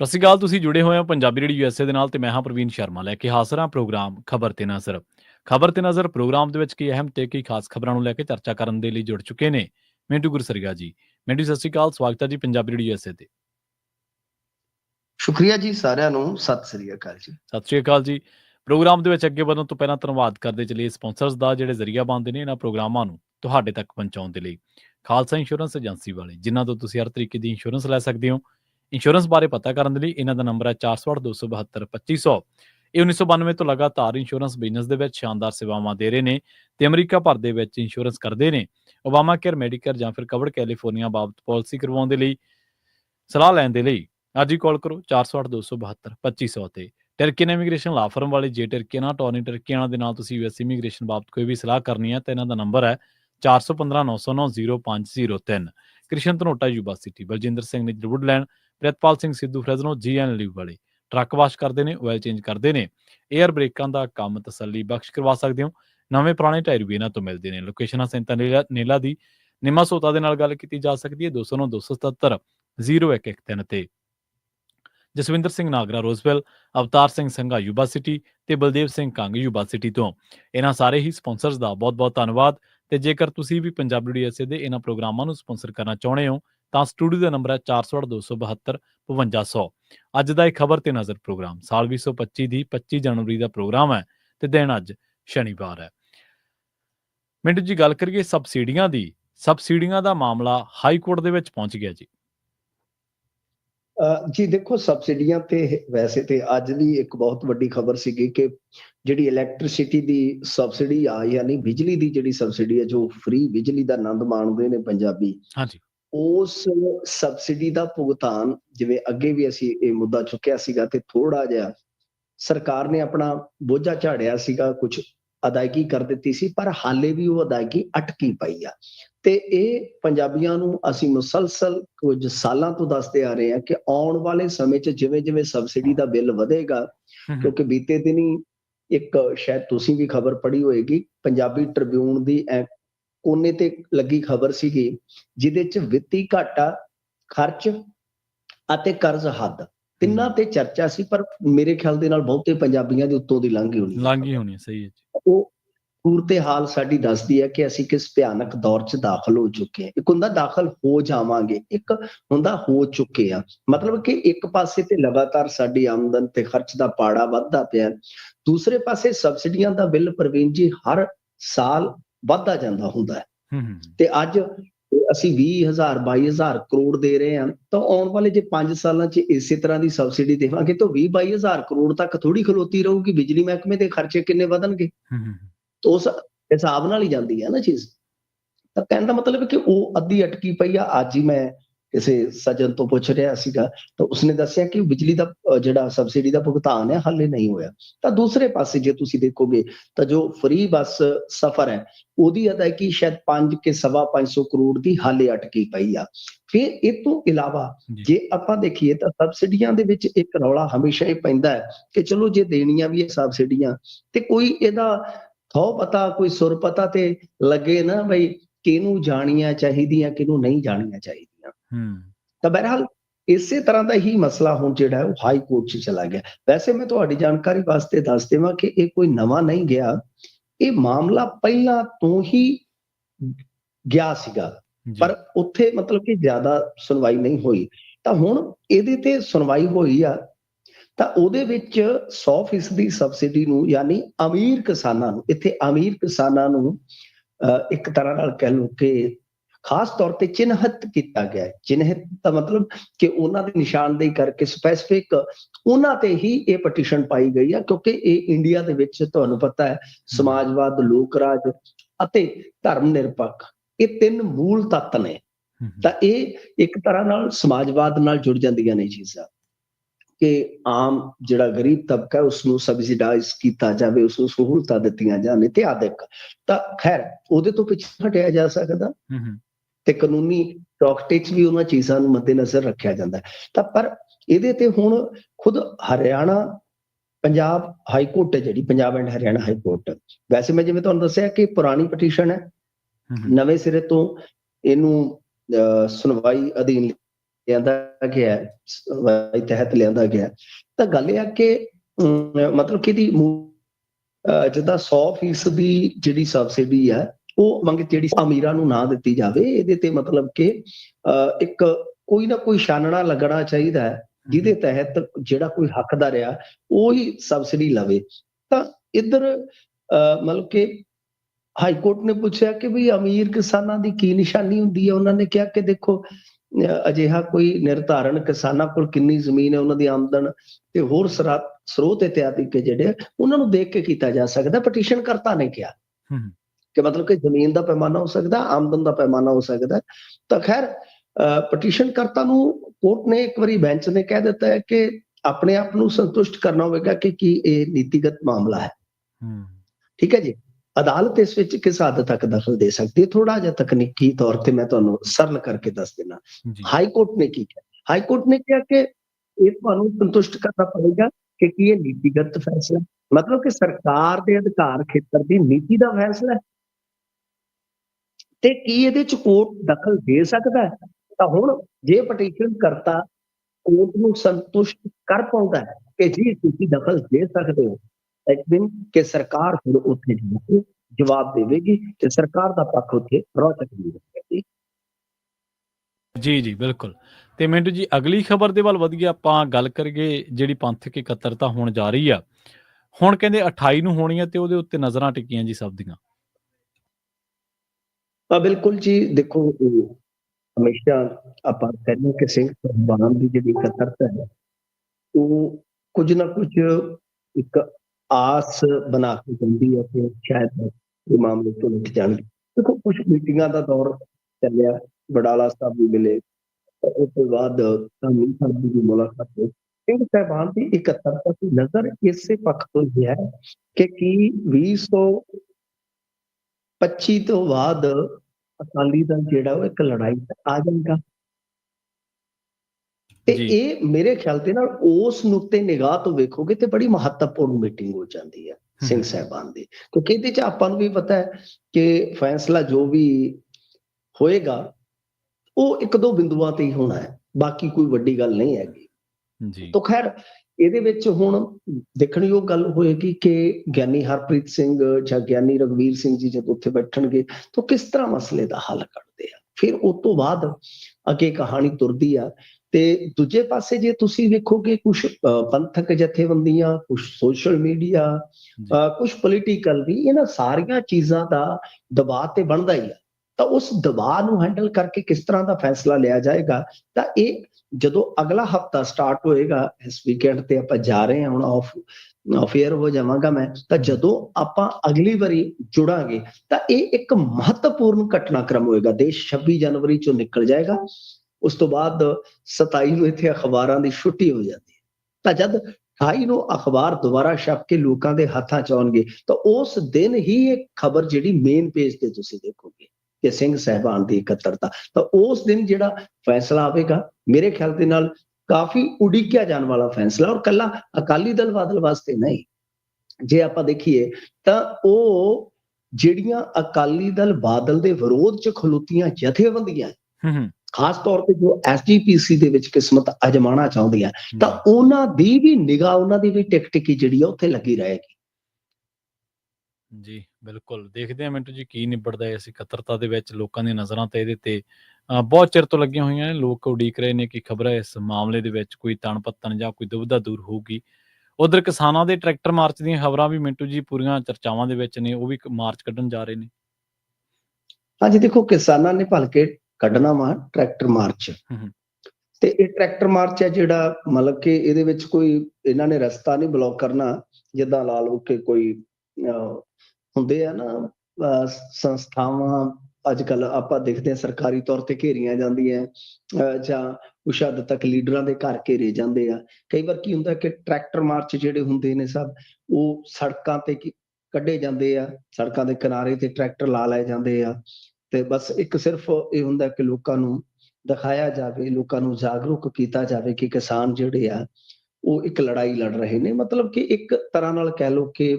ਸਤਿ ਸ਼੍ਰੀ ਅਕਾਲ ਤੁਸੀਂ ਜੁੜੇ ਹੋਏ ਹੋ ਪੰਜਾਬੀ ਰੇਡੀਓ ਯੂਐਸਏ ਦੇ ਨਾਲ ਤੇ ਮੈਂ ਹਾਂ ਪ੍ਰਵੀਨ ਸ਼ਰਮਾ ਲੈ ਕੇ ਹਾਜ਼ਰ ਹਾਂ ਪ੍ਰੋਗਰਾਮ ਖਬਰ ਤੇ ਨਜ਼ਰ। ਖਬਰ ਤੇ ਨਜ਼ਰ ਪ੍ਰੋਗਰਾਮ ਦੇ ਵਿੱਚ ਕੀ ਅਹਿਮ ਤੇ ਕੀ ਖਾਸ ਖਬਰਾਂ ਨੂੰ ਲੈ ਕੇ ਚਰਚਾ ਕਰਨ ਦੇ ਲਈ ਜੁੜ ਚੁੱਕੇ ਨੇ ਮਿੰਟੂ ਗੁਰਸਰੀਆ ਜੀ। ਮਿੰਟੂ ਸਤਿ ਸ਼੍ਰੀ ਅਕਾਲ ਸਵਾਗਤ ਹੈ ਜੀ ਪੰਜਾਬੀ ਰੇਡੀਓ ਯੂਐਸਏ ਤੇ। ਸ਼ੁਕਰੀਆ ਜੀ ਸਾਰਿਆਂ ਨੂੰ ਸਤਿ ਸ੍ਰੀ ਅਕਾਲ ਜੀ। ਸਤਿ ਸ਼੍ਰੀ ਅਕਾਲ ਜੀ। ਪ੍ਰੋਗਰਾਮ ਦੇ ਵਿੱਚ ਅੱਗੇ ਵਧਣ ਤੋਂ ਪਹਿਲਾਂ ਧੰਨਵਾਦ ਕਰਦੇ ਚਲੀਏ ਸਪਾਂਸਰਸ ਦਾ ਜਿਹੜੇ ਜ਼ਰੀਆ ਬਣਦੇ ਨੇ ਇਹਨਾਂ ਪ੍ਰੋਗਰਾਮਾਂ ਨੂੰ ਤੁਹਾਡੇ ਤੱਕ ਪਹੁੰਚਾਉਣ ਦੇ ਲਈ। ਖਾਲਸਾ ਇੰਸ਼ੋਰੈਂਸ ਏਜੰਸੀ ਵਾਲੇ ਜਿਨ੍ਹਾਂ ਤੋਂ ਤੁਸੀਂ ਹਰ ਤਰੀਕੇ ਦੀ ਇੰਸ਼ੋਰੈਂਸ ਲੈ ਸਕਦੇ ਹੋ ਇੰਸ਼ੋਰੈਂਸ ਬਾਰੇ ਪਤਾ ਕਰਨ ਦੇ ਲਈ ਇਹਨਾਂ ਦਾ ਨੰਬਰ ਹੈ 4827272500 ਇਹ 1992 ਤੋਂ ਲਗਾਤਾਰ ਇੰਸ਼ੋਰੈਂਸ ਬਿਜ਼ਨਸ ਦੇ ਵਿੱਚ ਸ਼ਾਨਦਾਰ ਸੇਵਾਵਾਂ ਦੇ ਰਹੇ ਨੇ ਤੇ ਅਮਰੀਕਾ ਭਰ ਦੇ ਵਿੱਚ ਇੰਸ਼ੋਰੈਂਸ ਕਰਦੇ ਨੇ। ਓਬਾਮਾ ਕੇਅਰ ਮੈਡੀਕਲ ਜਾਂ ਫਿਰ ਕਵਰਡ ਕੈਲੀਫੋਰਨੀਆ ਬਾਬਤ ਪਾਲਿਸੀ ਕਰਵਾਉਣ ਦੇ ਲਈ, ਸਲਾਹ ਲੈਣ ਦੇ ਲਈ ਅੱਜ ਹੀ ਕਾਲ ਕਰੋ 4827272500 ਤੇ। ਟਰਕੀਨ ਇਮੀਗ੍ਰੇਸ਼ਨ ਲਾ ਫਰਮ ਵਾਲੇ ਜੇ ਟਰਕੀਨਾ ਟੌਰਨੀ ਟਰਕੀਨਾ ਦੇ ਨਾਲ ਤੁਸੀਂ ਯੂਐਸ ਇਮੀਗ੍ਰੇਸ਼ਨ ਬਾਬਤ ਕੋਈ ਵੀ ਸਲਾਹ ਕਰਨੀ ਹੈ ਤਾਂ ਇਹਨਾਂ ਦਾ ਨੰਬਰ ਹੈ 4159090503 ਕ੍ਰਿਸ਼ਨ ਧਨੋਟਾ ਯੂਬਾ ਸਿਟੀ ਬਲਜਿੰਦਰ ਸਿੰਘ ਨੇ Woodland Pritpal Singh Sidhu Fresno GN ਵਾਲੇ ਟਰੱਕ ਵਾਸ਼ ਕਰਦੇ ਨੇ ਆਇਲ ਚੇਂਜ ਕਰਦੇ ਨੇ 에ਅਰ ਬ੍ਰੇਕਾਂ ਦਾ ਕੰਮ ਤਸੱਲੀ ਬਖਸ਼ ਕਰਵਾ ਸਕਦੇ ਹੋ। ਨਵੇਂ ਪੁਰਾਣੇ ਟਾਇਰ ਵੀ ਇਹਨਾਂ ਤੋਂ ਮਿਲਦੇ ਨੇ। ਲੋਕੇਸ਼ਨ ਸੈਂਤਾ ਨੇਲਾ ਦੀ ਨਿਮਾ ਸੋਤਾ ਦੇ ਨਾਲ ਗੱਲ ਕੀਤੀ ਜਾ ਸਕਦੀ ਹੈ। 209 277 0113 ਤੇ Jaswinder Singh Nagra, Roseville, Avtar Singh Sangha, Yuba City ਤੇ ਬਲਦੇਵ ਸਿੰਘ ਕੰਗ ਯੂਬਾ ਸਿਟੀ ਤੋਂ। ਇਹਨਾਂ ਸਾਰੇ ਹੀ ਸਪਾਂਸਰਸ ਦਾ ਬਹੁਤ-ਬਹੁਤ ਧੰਨਵਾਦ। ਤੇ ਜੇਕਰ ਤੁਸੀਂ ਵੀ ਪੰਜਾਬੀ ਡੀਐਸਏ ਦੇ ਇਹਨਾਂ ਪ੍ਰੋਗਰਾਮਾਂ ਨੂੰ ਸਪਾਂਸਰ ਕਰਨਾ ਚਾਹੁੰਦੇ ਹੋ ਤਾਂ ਸਟੂਡੀਓ ਦਾ ਨੰਬਰ ਹੈ 482725 5500 ਅੱਜ ਦਾ ਇਹ ਖਬਰ ਤੇ ਨਜ਼ਰ ਪ੍ਰੋਗਰਾਮ। ਸਾਲ 2025 ਦੀ 25 ਜਨਵਰੀ ਦਾ ਪ੍ਰੋਗਰਾਮ ਹੈ ਤੇ ਦਿਨ ਅੱਜ ਸ਼ਨੀਵਾਰ ਹੈ। ਮਿੰਟੂ ਜੀ ਗੱਲ ਕਰੀਏ ਸਬਸਿਡੀਆਂ ਦੀ। ਸਬਸਿਡੀਆਂ ਦਾ ਮਾਮਲਾ ਹਾਈ ਕੋਰਟ ਦੇ ਵਿੱਚ ਪਹੁੰਚ ਗਿਆ ਜੀ। ਜੀ ਦੇਖੋ ਸਬਸਿਡੀਆਂ ਤੇ ਵੈਸੇ ਤੇ ਅੱਜ ਦੀ ਇੱਕ ਬਹੁਤ ਵੱਡੀ ਖਬਰ ਸੀਗੀ ਕਿ ਜਿਹੜੀ ਇਲੈਕਟ੍ਰਿਸਿਟੀ ਦੀ ਸਬਸਿਡੀ ਆ ਯਾਨੀ ਬਿਜਲੀ ਦੀ ਜਿਹੜੀ ਸਬਸਿਡੀ ਹੈ ਜੋ ਫ੍ਰੀ ਬਿਜਲੀ ਦਾ ਆਨੰਦ ਮਾਣਦੇ ਨੇ ਪੰਜਾਬੀ। ਹਾਂਜੀ। ਉਸ ਸਬਸਿਡੀ ਦਾ ਭੁਗਤਾਨ ਜਿਵੇਂ ਅੱਗੇ ਵੀ ਅਸੀਂ ਇਹ ਮੁੱਦਾ ਚੁੱਕਿਆ ਸੀਗਾ ਤੇ ਥੋੜਾ ਜਿਹਾ ਸਰਕਾਰ ਨੇ ਆਪਣਾ ਬੋਝਾ ਝਾੜਿਆ ਸੀਗਾ ਕੁਝ ਅਦਾਇਗੀ ਕਰ ਦਿੱਤੀ ਸੀ ਪਰ ਹਾਲੇ ਵੀ ਉਹ ਅਦਾਇਗੀ ਅਟਕੀ ਪਈ ਆ। ਤੇ ਇਹ ਪੰਜਾਬੀਆਂ ਨੂੰ ਅਸੀਂ ਮੁਸਲਸਲ ਕੁਝ ਸਾਲਾਂ ਤੋਂ ਦੱਸਦੇ ਆ ਰਹੇ ਹਾਂ ਕਿ ਆਉਣ ਵਾਲੇ ਸਮੇਂ 'ਚ ਜਿਵੇਂ ਜਿਵੇਂ ਸਬਸਿਡੀ ਦਾ ਬਿੱਲ ਵਧੇਗਾ ਕਿਉਂਕਿ ਬੀਤੇ ਦਿਨੀ ਇੱਕ ਸ਼ਾਇਦ ਤੁਸੀਂ ਵੀ ਖਬਰ ਪੜ੍ਹੀ ਹੋਏਗੀ ਪੰਜਾਬੀ ਟ੍ਰਿਬਿਊਨ ਦੀ ਕੋਨੇ ਤੇ ਲੱਗੀ ਖਬਰ ਸੀਗੀ ਜਿਹਦੇ 'ਚ ਵਿੱਤੀ ਘਾਟਾ ਖਰਚ ਅਤੇ ਕਰਜ਼ ਹੱਦ। ਤਿੰਨਾਂ ਤੇ ਚਰਚਾ ਸੀ ਪਰ ਮੇਰੇ ਖਿਆਲ ਦੇ ਨਾਲ ਬਹੁਤੇ ਪੰਜਾਬੀਆਂ ਦੇ ਉੱਤੋਂ ਦੀ ਲੰਘ ਹੋਣੀ ਲਾਂਗੀ ਹੋਣੀ ਸਹੀ ਹੈ ਜੀ। ਉਹ ਪੂਰਤੇ ਹਾਲ ਸਾਡੀ ਦੱਸਦੀ ਹੈ ਕਿ ਅਸੀਂ ਕਿਸ ਭਿਆਨਕ ਦੌਰ 'ਚ ਦਾਖਲ ਹੋ ਚੁੱਕੇ ਹਾਂ। ਇੱਕ ਹੁੰਦਾ ਦਾਖਲ ਹੋ ਜਾਵਾਂਗੇ। ਇੱਕ ਹੁੰਦਾ ਹੋ ਚੁੱਕੇ ਆ ਮਤਲਬ ਕਿ ਇੱਕ ਪਾਸੇ ਤੇ ਲਗਾਤਾਰ ਸਾਡੀ ਆਮਦਨ ਤੇ ਖਰਚ ਦਾ ਪਾੜਾ ਵੱਧਦਾ ਪਿਆ। ਦੂਸਰੇ ਪਾਸੇ ਸਬਸਿਡੀਆਂ ਦਾ ਬਿੱਲ ਪ੍ਰਵੀਨ ਜੀ ਹਰ ਸਾਲ ਵੱਧਦਾ ਜਾਂਦਾ ਹੁੰਦਾ ਹੈ। ਤੇ ਅੱਜ ਅਸੀਂ 20000 22000 ਕਰੋੜ ਦੇ ਰਹੇ ਹਾਂ ਤਾਂ ਆਉਣ ਵਾਲੇ ਜੇ 5 ਸਾਲਾਂ 'ਚ ਇਸੇ ਤਰ੍ਹਾਂ ਦੀ ਸਬਸਿਡੀ ਦੇਵਾਂਗੇ ਤਾਂ 20 22000 ਕਰੋੜ ਤੱਕ ਥੋੜੀ ਖਲੋਤੀ ਰਹੂਗੀ ਬਿਜਲੀ ਮਹਿਕਮੇ ਦੇ ਖਰਚੇ ਕਿੰਨੇ ਵਧਣਗੇ? ਹੂੰ ਹੂੰ ਤਾਂ ਉਸ ਹਿਸਾਬ ਨਾਲ ਹੀ ਜਾਂਦੀ ਹੈ ਨਾ ਚੀਜ਼। ਤਾਂ ਕਹਿਣ ਦਾ ਮਤਲਬ ਕਿ ਉਹ ਅੱਧੀ ਅਟਕੀ ਪਈ ਆ ਅੱਜ ਹੀ ਮੈਂ ਕਿਸੇ ਸੱਜਣ ਤੋਂ ਪੁੱਛ ਰਿਹਾ ਸੀਗਾ ਤਾਂ ਉਸਨੇ ਦੱਸਿਆ ਕਿ ਬਿਜਲੀ ਦਾ ਜਿਹੜਾ ਸਬਸਿਡੀ ਦਾ ਭੁਗਤਾਨ ਹੈ ਹਾਲੇ ਨਹੀਂ ਹੋਇਆ। ਤਾਂ ਦੂਸਰੇ ਪਾਸੇ ਜੇ ਤੁਸੀਂ ਦੇਖੋਗੇ ਤਾਂ ਜੋ ਫ੍ਰੀ ਬੱਸ ਸਫ਼ਰ ਹੈ ਉਹਦੀ ਅਦਾਇਗੀ ਸ਼ਾਇਦ 5 ਕੇ ਸਵਾ 500 ਕਰੋੜ ਦੀ ਹਾਲੇ ਅਟਕੀ ਪਈ ਆ। ਫਿਰ ਇਹ ਤੋਂ ਇਲਾਵਾ ਜੀ। ਜੇ ਆਪਾਂ ਦੇਖੀਏ ਤਾਂ ਸਬਸਿਡੀਆਂ ਦੇ ਵਿੱਚ ਇੱਕ ਰੌਲਾ ਹਮੇਸ਼ਾ ਇਹ ਪੈਂਦਾ ਹੈ ਕਿ ਚਲੋ ਜੇ ਦੇਣੀਆਂ ਵੀ ਇਹ ਸਬਸਿਡੀਆਂ ਤੇ ਕੋਈ ਇਹਦਾ ਥੋ ਪਤਾ ਕੋਈ ਸੁਰ ਪਤਾ ਤੇ ਲੱਗੇ ਨਾ ਬਈ ਕਿਹਨੂੰ ਜਾਣੀਆਂ ਚਾਹੀਦੀਆਂ ਕਿਹਨੂੰ ਨਹੀਂ ਜਾਣੀਆਂ ਚਾਹੀਦੀਆਂ। ਹੂੰ। ਤਾਂ ਬਹਰਹਾਲ ਇਸੇ ਤਰ੍ਹਾਂ ਦਾ ਹੀ ਮਸਲਾ ਹੁਣ ਜਿਹੜਾ ਉਹ ਹਾਈ ਕੋਰਟ 'ਚ ਚਲਾ ਗਿਆ। ਵੈਸੇ ਮੈਂ ਤੁਹਾਡੀ ਜਾਣਕਾਰੀ ਵਾਸਤੇ ਦੱਸ ਦੇਵਾਂ ਕਿ ਇਹ ਕੋਈ ਨਵਾਂ ਨਹੀਂ ਗਿਆ। ਇਹ ਮਾਮਲਾ ਪਹਿਲਾਂ ਤੋਂ ਹੀ ਗਿਆ ਸੀਗਾ। ਪਰ ਉੱਥੇ ਮਤਲਬ ਕਿ ਜ਼ਿਆਦਾ ਸੁਣਵਾਈ ਨਹੀਂ ਹੋਈ। ਤਾਂ ਹੁਣ ਇਹਦੇ ਤੇ ਸੁਣਵਾਈ ਹੋਈ ਆ। ਤਾਂ ਉਹਦੇ ਵਿੱਚ 100% ਦੀ ਸਬਸਿਡੀ ਨੂੰ ਯਾਨੀ ਅਮੀਰ ਕਿਸਾਨਾਂ ਨੂੰ ਇੱਥੇ ਅਮੀਰ ਕਿਸਾਨਾਂ ਨੂੰ ਇੱਕ ਤਰ੍ਹਾਂ ਨਾਲ ਕਹਿ ਲਓ ਕਿ ਖਾਸ ਤੌਰ ਤੇ ਚਿੰਨਹਿਤ ਕੀਤਾ ਗਿਆ ਹੈ। ਚਿੰਨਹਿਤ ਦਾ ਮਤਲਬ ਕਿ ਉਹਨਾਂ ਦੀ ਨਿਸ਼ਾਨਦੇਹੀ ਕਰਕੇ ਸਪੈਸੀਫਿਕ ਉਹਨਾਂ ਤੇ ਹੀ ਇਹ ਪਟੀਸ਼ਨ ਪਾਈ ਗਈ ਆ ਕਿਉਂਕਿ ਇਹ ਇੰਡੀਆ ਦੇ ਵਿੱਚ ਤੁਹਾਨੂੰ ਪਤਾ ਹੈ ਸਮਾਜਵਾਦ ਲੋਕ ਰਾਜ ਅਤੇ ਧਰਮ ਨਿਰਪੱਖ ਇਹ ਤਿੰਨ ਮੂਲ ਤੱਤ ਨੇ। ਹੂੰ, ਹੂੰ। ਤਾਂ ਇਹ ਇੱਕ ਤਰ੍ਹਾਂ ਨਾਲ ਸਮਾਜਵਾਦ ਨਾਲ ਜੁੜ ਜਾਂਦੀਆਂ ਨੇ ਚੀਜ਼ਾਂ। ਕਿ ਆਮ ਜਿਹੜਾ ਗਰੀਬ ਤਬਕਾ ਹੈ ਉਸ ਨੂੰ ਸਬਸਿਡਾਈਜ਼ ਕੀਤਾ ਜਾਵੇ ਉਸ ਨੂੰ ਸਹੂਲਤਾਂ ਦਿੱਤੀਆਂ ਜਾਣ ਇਤਿਆਦਿਕ ਤਾਂ ਖੈਰ ਉਹਦੇ ਤੋਂ ਪਿੱਛੇ ਹਟਿਆ ਜਾ ਸਕਦਾ। ਹੂੰ ਹੂੰ। ਤੇ ਕਾਨੂੰਨੀ ਟੌਕਟਿਕਸ ਵੀ ਉਹਨਾਂ ਚੀਜ਼ਾਂ ਨੂੰ ਮੱਦੇਨਜ਼ਰ ਰੱਖਿਆ ਜਾਂਦਾ। ਤਾਂ ਪਰ ਇਹਦੇ ਤੇ ਹੁਣ ਖੁਦ ਹਰਿਆਣਾ ਪੰਜਾਬ ਹਾਈ ਕੋਰਟ ਹੈ ਜਿਹੜੀ Punjab and Haryana high court ਵੈਸੇ ਮੈਂ ਜਿਵੇਂ ਤੁਹਾਨੂੰ ਦੱਸਿਆ ਕਿ ਪੁਰਾਣੀ ਪਟੀਸ਼ਨ ਹੈ ਨਵੇਂ ਸਿਰੇ ਤੋਂ ਇਹਨੂੰ ਸੁਣਵਾਈ ਅਧੀਨ ਲਿਆਂਦਾ ਗਿਆ ਹੈ, ਸਵਾਈ ਤਹਿਤ ਲਿਆਂਦਾ ਗਿਆ। ਤਾਂ ਗੱਲ ਇਹ ਆ ਕਿ ਮਤਲਬ ਕਿ ਦੀ ਜਿੱਦਾਂ 100% ਦੀ ਜਿਹੜੀ ਸਬਸਿਡੀ ਹੈ ਉਹ ਮੰਗ ਜਿਹੜੀ ਅਮੀਰਾਂ ਨੂੰ ਨਾ ਦਿੱਤੀ ਜਾਵੇ ਇਹਦੇ ਤੇ ਮਤਲਬ ਕਿ ਇੱਕ ਕੋਈ ਨਾ ਕੋਈ ਛਾਨਣਾ ਲੱਗਣਾ ਚਾਹੀਦਾ ਹੈ ਜਿਹਦੇ ਤਹਿਤ ਜਿਹੜਾ ਕੋਈ ਹੱਕਦਾਰ ਆ ਉਹ ਹੀ ਸਬਸਿਡੀ ਲਵੇ। ਤਾਂ ਇੱਧਰ ਮਤਲਬ ਕਿ ਹਾਈ ਕੋਰਟ ਨੇ ਪੁੱਛਿਆ ਕਿ ਵੀ ਅਮੀਰ ਕਿਸਾਨਾਂ ਦੀ ਕੀ ਨਿਸ਼ਾਨੀ ਹੁੰਦੀ ਹੈ? ਉਹਨਾਂ ਨੇ ਕਿਹਾ ਕਿ ਦੇਖੋ ਅਜਿਹਾ ਕੋਈ ਨਿਰਧਾਰਨ ਕਿਸਾਨਾਂ ਕੋਲ ਕਿੰਨੀ ਜ਼ਮੀਨ ਹੈ ਉਹਨਾਂ ਦੀ ਆਮਦਨ ਤੇ ਹੋਰ ਸਰਾ- ਸਰੋਤ ਇਤਿਆਦਿ ਕੇ ਜਿਹੜੇ ਉਹਨਾਂ ਨੂੰ ਦੇਖ ਕੇ ਕੀਤਾ ਜਾ ਸਕਦਾ ਪਟੀਸ਼ਨ ਕਰਤਾ ਨੇ ਕਿਹਾ। ਕਿ ਮਤਲਬ ਕਿ ਜ਼ਮੀਨ ਦਾ ਪੈਮਾਨਾ ਹੋ ਸਕਦਾ ਆਮਦਨ ਦਾ ਪੈਮਾਨਾ ਹੋ ਸਕਦਾ ਤਾਂ ਖੈਰ ਪਟੀਸ਼ਨ ਕਰਤਾ ਨੂੰ ਕੋਰਟ ਨੇ ਇੱਕ ਵਾਰੀ ਬੈਂਚ ਨੇ ਕਹਿ ਦਿੱਤਾ ਹੈ ਕਿ ਆਪਣੇ ਆਪ ਨੂੰ ਸੰਤੁਸ਼ਟ ਕਰਨਾ ਹੋਵੇਗਾ ਕਿ ਕੀ ਇਹ ਨੀਤੀਗਤ ਮਾਮਲਾ ਹੈ। ਠੀਕ ਹੈ ਜੀ? ਅਦਾਲਤ ਇਸ ਵਿੱਚ ਕਿਸ ਹੱਦ ਤੱਕ ਦਖਲ ਦੇ ਸਕਦੀ ਹੈ? ਥੋੜਾ ਜਿਹਾ ਤਕਨੀਕੀ ਤੌਰ ਤੇ ਮੈਂ ਤੁਹਾਨੂੰ ਸਰਲ ਕਰਕੇ ਦੱਸ ਜੀ। ਹਾਈ ਕੋਰਟ ਨੇ ਕੀ ਕਿਹਾ? ਹਾਈ ਕੋਰਟ ਨੇ ਕਿਹਾ ਕਿ ਇਹ ਤੁਹਾਨੂੰ ਸੰਤੁਸ਼ਟ ਕਰਨਾ ਪੜੇਗਾ ਕਿ ਕੀ ਇਹ ਨੀਤੀਗਤ ਫੈਸਲਾ? ਮਤਲਬ ਕਿ ਸਰਕਾਰ ਦੇ ਅਧਿਕਾਰ ਖੇਤਰ ਦੀ ਨੀਤੀ ਦਾ ਫੈਸਲਾ ਹੈ। ਤੇ ਕੀ ਇਹਦੇ ਚ ਕੋਰਟ ਦਖਲ ਦੇ ਸਕਦਾ ਹੈ? ਤਾਂ ਹੁਣ ਜੇ ਪਟੀਸ਼ਨ ਕਰਤਾ ਕੋਰਟ ਨੂੰ ਸੰਤੁਸ਼ਟ ਕਰ ਪਾਉਂਦਾ ਹੈ ਕਿ ਜੀ ਤੁਸੀਂ ਦਖਲ ਦੇ ਸਕਦੇ ਹੋ, ਇੱਕ ਦਿਨ ਕਿ ਸਰਕਾਰ ਫਿਰ ਉੱਥੇ ਜਵਾਬ ਦੇਵੇਗੀ ਤੇ ਸਰਕਾਰ ਦਾ ਪੱਖ ਉੱਥੇ ਰੋਚਕ ਨਹੀਂ ਹੋਵੇਗਾ। ਜੀ ਜੀ, ਬਿਲਕੁਲ। ਤੇ ਮਿੰਟੂ ਜੀ, ਅਗਲੀ ਖਬਰ ਦੇ ਵੱਲ ਵਧੀਆ ਆਪਾਂ ਗੱਲ ਕਰੀਏ, ਜਿਹੜੀ ਪੰਥਕ ਇਕੱਤਰਤਾ ਹੋਣ ਜਾ ਰਹੀ ਆ। ਹੁਣ ਕਹਿੰਦੇ 28 ਨੂੰ ਹੋਣੀ ਆ ਤੇ ਉਹਦੇ ਉੱਤੇ ਨਜ਼ਰਾਂ ਟਿਕੀਆਂ ਜੀ ਸਭ ਦੀਆਂ। ਆ ਬਿਲਕੁਲ ਜੀ ਦੇਖੋ, ਹਮੇਸ਼ਾ ਆਪਾਂ ਕਹਿੰਦੇ ਹਾਂ ਕਿ ਸਿੰਘ ਸਾਹਿਬਾਨ ਦੀ ਜਿਹੜੀ ਕਤਰਤਾ ਹੈ, ਉਹ ਕੁਝ ਨਾ ਕੁਝ ਇੱਕ ਆਸ ਬਣਾ ਕੇ ਦਿੰਦੀ ਹੈ ਕਿ ਸ਼ਾਇਦ ਇਹ ਮਾਮਲੇ ਤੋਂ ਨਿਕਲ ਜਾਣਗੇ। ਦੇਖੋ, ਕੁਝ ਮੀਟਿੰਗਾਂ ਦਾ ਦੌਰ ਚੱਲਿਆ, ਵਡਾਲਾ ਸਾਹਿਬ ਵੀ ਮਿਲੇ ਉਸ ਤੋਂ ਬਾਅਦ ਧਾਮੀ ਸਾਹਿਬ ਦੀ ਮੁਲਾਕਾਤ ਹੋਈ। ਸਿੰਘ ਸਾਹਿਬਾਨ ਦੀ ਇਕੱਤਰਤਾ ਦੀ ਨਜ਼ਰ ਇਸੇ ਪੱਖ ਤੋਂ ਹੀ ਹੈ ਕਿ ਕੀ 2025 ਤੋਂ ਬਾਅਦ ਅਕਾਲੀ ਦਲ ਜਿਹੜਾ ਉਹ ਇੱਕ ਲੜਾਈ ਤੇ ਆ ਜਾਏਗਾ। ਤੇ। ਇਹ ਮੇਰੇ ਖਿਆਲ ਦੇ ਨਾਲ ਉਸ ਨੁਕਤੇ ਨਿਗਾਹ ਤੋਂ ਵੇਖੋਗੇ ਤੇ ਬੜੀ ਮਹੱਤਵਪੂਰਨ ਮੀਟਿੰਗ ਹੋ ਜਾਂਦੀ ਹੈ ਸਿੰਘ। ਸਾਹਿਬਾਨ ਦੀ। ਕਿਉਂਕਿ ਇਹਦੇ ਚ ਆਪਾਂ ਨੂੰ ਵੀ ਪਤਾ ਹੈ ਕਿ ਫੈਸਲਾ ਜੋ ਵੀ ਹੋਏਗਾ ਉਹ ਇੱਕ ਦੋ ਬਿੰਦੂਆਂ ਤੇ ਹੀ ਹੋਣਾ ਹੈ। ਬਾਕੀ ਕੋਈ ਵੱਡੀ ਗੱਲ ਨਹੀਂ ਹੈਗੀ। ਜੀ। ਤਾਂ ਖੈਰ ਇਹਦੇ ਵਿੱਚ ਹੁਣ ਦੇਖਣਯੋਗ ਗੱਲ ਹੋਏਗੀ ਕਿ ਗਿਆਨੀ ਹਰਪ੍ਰੀਤ ਸਿੰਘ ਜਾਂ ਗਿਆਨੀ ਰਗਵੀਰ ਸਿੰਘ ਜੀ ਜਦ ਉੱਥੇ ਬੈਠਣਗੇ ਤਾਂ ਕਿਸ ਤਰ੍ਹਾਂ ਮਸਲੇ ਦਾ ਹੱਲ ਕੱਢਦੇ ਆ ਫਿਰ ਉਸ ਤੋਂ ਬਾਅਦ ਅੱਗੇ ਕਹਾਣੀ ਤੁਰਦੀ ਆ ਤੇ ਦੂਜੇ ਪਾਸੇ ਜੇ ਤੁਸੀਂ ਵੇਖੋਗੇ ਕੁਝ ਪੰਥਕ ਜਥੇਬੰਦੀਆਂ ਕੁਝ ਸੋਸ਼ਲ ਮੀਡੀਆ। ਕੁਝ ਪੋਲੀਟੀਕਲ ਵੀ ਇਹਨਾਂ ਸਾਰੀਆਂ ਚੀਜ਼ਾਂ ਦਾ ਦਬਾਅ ਤੇ ਬਣਦਾ ਹੀ ਆ ਤਾਂ ਉਸ ਦਬਾਅ ਨੂੰ ਹੈਂਡਲ ਕਰਕੇ ਕਿਸ ਤਰ੍ਹਾਂ ਦਾ ਫੈਸਲਾ ਲਿਆ ਜਾਏਗਾ? ਤਾਂ ਇਹ ਜਦੋਂ ਅਗਲਾ ਹਫਤਾ ਸਟਾਰਟ ਹੋਏਗਾ, ਇਸ ਵੀਕਐਂਡ ਤੇ ਆਪਾਂ ਜਾ ਰਹੇ ਹਾਂ, ਹੁਣ ਆਫ ਅਫੇਅਰ ਹੋ ਜਾਵਾਂਗਾ ਮੈਂ, ਤਾਂ ਜਦੋਂ ਆਪਾਂ ਅਗਲੀ ਵਾਰੀ ਜੁੜਾਂਗੇ, ਤਾਂ ਇਹ ਇੱਕ ਮਹੱਤਵਪੂਰਨ ਘਟਨਾਕ੍ਰਮ ਹੋਏਗਾ। ਦੇਸ਼ 26 ਜਨਵਰੀ ਚੋਂ ਨਿਕਲ ਜਾਏਗਾ, ਉਸ ਤੋਂ ਬਾਅਦ 27 ਨੂੰ ਇੱਥੇ ਅਖਬਾਰਾਂ ਦੀ ਛੁੱਟੀ ਹੋ ਜਾਂਦੀ ਹੈ। ਤਾਂ ਜਦ 28 ਨੂੰ ਅਖਬਾਰ ਦੁਬਾਰਾ ਛਪ ਕੇ ਲੋਕਾਂ ਦੇ ਹੱਥਾਂ ਚ ਆਉਣਗੇ, ਤਾਂ ਉਸ ਦਿਨ ਹੀ ਇਹ ਖਬਰ ਜਿਹੜੀ ਮੇਨ ਪੇਜ ਤੇ ਤੁਸੀਂ ਦੇਖੋਗੇ। ਕਿ ਸਿੰਘ ਸਹਿਬਾਨ ਦੀ ਇਕੱਤਰਤਾ। ਤਾਂ ਉਸ ਦਿਨ ਜਿਹੜਾ ਫੈਸਲਾ ਆਵੇਗਾ ਮੇਰੇ ਖਿਆਲ ਦੇ ਨਾਲ ਕਾਫੀ ਉਡੀਕਿਆ ਜਾਣ ਵਾਲਾ ਫੈਸਲਾ ਔਰ ਕੱਲਾ ਅਕਾਲੀ ਦਲ ਬਾਦਲ ਵਾਸਤੇ ਨਹੀਂ। ਜੇ ਆਪਾਂ ਦੇਖੀਏ ਤਾਂ ਉਹ ਜਿਹੜੀਆਂ ਅਕਾਲੀ ਦਲ ਬਾਦਲ ਦੇ ਵਿਰੋਧ ਚ ਖਲੋਤੀਆਂ ਜਥੇਬੰਦੀਆਂ ਹੂੰ ਹੂੰ। ਖਾਸ ਤੌਰ ਤੇ ਜੋ ਐਸਜੀਪੀਸੀ ਦੇ ਵਿੱਚ ਕਿਸਮਤ ਅਜਮਾਉਣਾ ਚਾਹੁੰਦੀਆਂ ਤਾਂ। ਉਹਨਾਂ ਦੀ ਵੀ ਨਿਗਾਹ ਉਹਨਾਂ ਦੀ ਵੀ ਟਿਕ ਟਿਕੀ ਜਿਹੜੀ ਆ ਉੱਥੇ ਲੱਗੀ ਰਹੇਗੀ। ਜੀ ਬਿਲਕੁਲ। ਦੇਖਦੇ ਹਾਂ ਮਿੰਟੂ ਜੀ ਕੀ ਨਿਬੜਦਾ ਹੈ ਇਸ ਇਕੱਤਰਤਾ ਦੇ ਵਿੱਚ ਲੋਕਾਂ ਦੀਆਂ ਨਜ਼ਰਾਂ ਤੇ ਇਹਦੇ ਤੇ। ਬਹੁਤ ਚਿਰ ਤੋਂ ਲੱਗੀਆਂ ਹੋਈਆਂ ਨੇ ਲੋਕ ਉਡੀਕ ਰਹੇ ਨੇ ਕਿ ਖਬਰ ਹੈ ਇਸ ਮਾਮਲੇ ਦੇ ਵਿੱਚ ਕੋਈ ਤਣ ਪੱਤਣ ਜਾਂ ਕੋਈ ਦੁਬਿਧਾ ਦੂਰ ਹੋਊਗੀ। ਉਧਰ ਕਿਸਾਨਾਂ ਦੇ ਟਰੈਕਟਰ ਮਾਰਚ ਦੀਆਂ ਖਬਰਾਂ ਵੀ ਮਿੰਟੂ ਜੀ ਪੂਰੀਆਂ ਚਰਚਾਵਾਂ ਦੇ ਵਿੱਚ ਨੇ ਉਹ ਵੀ ਮਾਰਚ ਕੱਢਣ ਜਾ ਰਹੇ ਨੇ। ਹਾਂਜੀ ਦੇਖੋ ਕਿਸਾਨਾਂ ਨੇ ਭਲਕੇ ਕੱਢਣਾ ਵਾ ਟਰੈਕਟਰ ਮਾਰਚ। ਤੇ ਇਹ ਟਰੈਕਟਰ ਮਾਰਚ ਹੈ ਜਿਹੜਾ ਮਤਲਬ ਕਿ ਇਹਦੇ ਵਿੱਚ ਕੋਈ ਇਹਨਾਂ ਨੇ ਰਸਤਾ ਨਹੀਂ ਬਲੌਕ ਕਰਨਾ ਜਿੱਦਾਂ ਲਾ ਲਓ ਕਿ ਕੋਈ ਹੁੰਦੇ ਆ ਨਾ ਸੰਸਥਾਵਾਂ ਅੱਜ ਕੱਲ ਆਪਾਂ ਦੇਖਦੇ ਹਾਂ ਸਰਕਾਰੀ ਤੌਰ ਤੇ ਘੇਰੀਆਂ ਜਾਂਦੀਆਂ ਜਾਂ ਕੁਛ ਹੱਦ ਤੱਕ ਲੀਡਰਾਂ ਦੇ ਘਰ ਘੇਰੇ ਜਾਂਦੇ ਆ। ਕਈ ਵਾਰ ਕੀ ਹੁੰਦਾ ਕਿ ਟਰੈਕਟਰ ਮਾਰਚ ਜਿਹੜੇ ਹੁੰਦੇ ਨੇ ਸਭ, ਉਹ ਸੜਕਾਂ ਤੇ ਕੱਢੇ ਜਾਂਦੇ ਆ, ਸੜਕਾਂ ਦੇ ਕਿਨਾਰੇ ਤੇ ਟਰੈਕਟਰ ਲਾ ਲਏ ਜਾਂਦੇ ਆ। ਤੇ ਬਸ ਇੱਕ ਸਿਰਫ ਇਹ ਹੁੰਦਾ ਕਿ ਲੋਕਾਂ ਨੂੰ ਦਿਖਾਇਆ ਜਾਵੇ, ਲੋਕਾਂ ਨੂੰ ਜਾਗਰੂਕ ਕੀਤਾ ਜਾਵੇ ਕਿ ਕਿਸਾਨ ਜਿਹੜੇ ਆ, ਉਹ ਇੱਕ ਲੜਾਈ ਲੜ ਰਹੇ ਨੇ। ਮਤਲਬ ਕਿ ਇੱਕ ਤਰ੍ਹਾਂ ਨਾਲ ਕਹਿ ਲੋ ਕਿ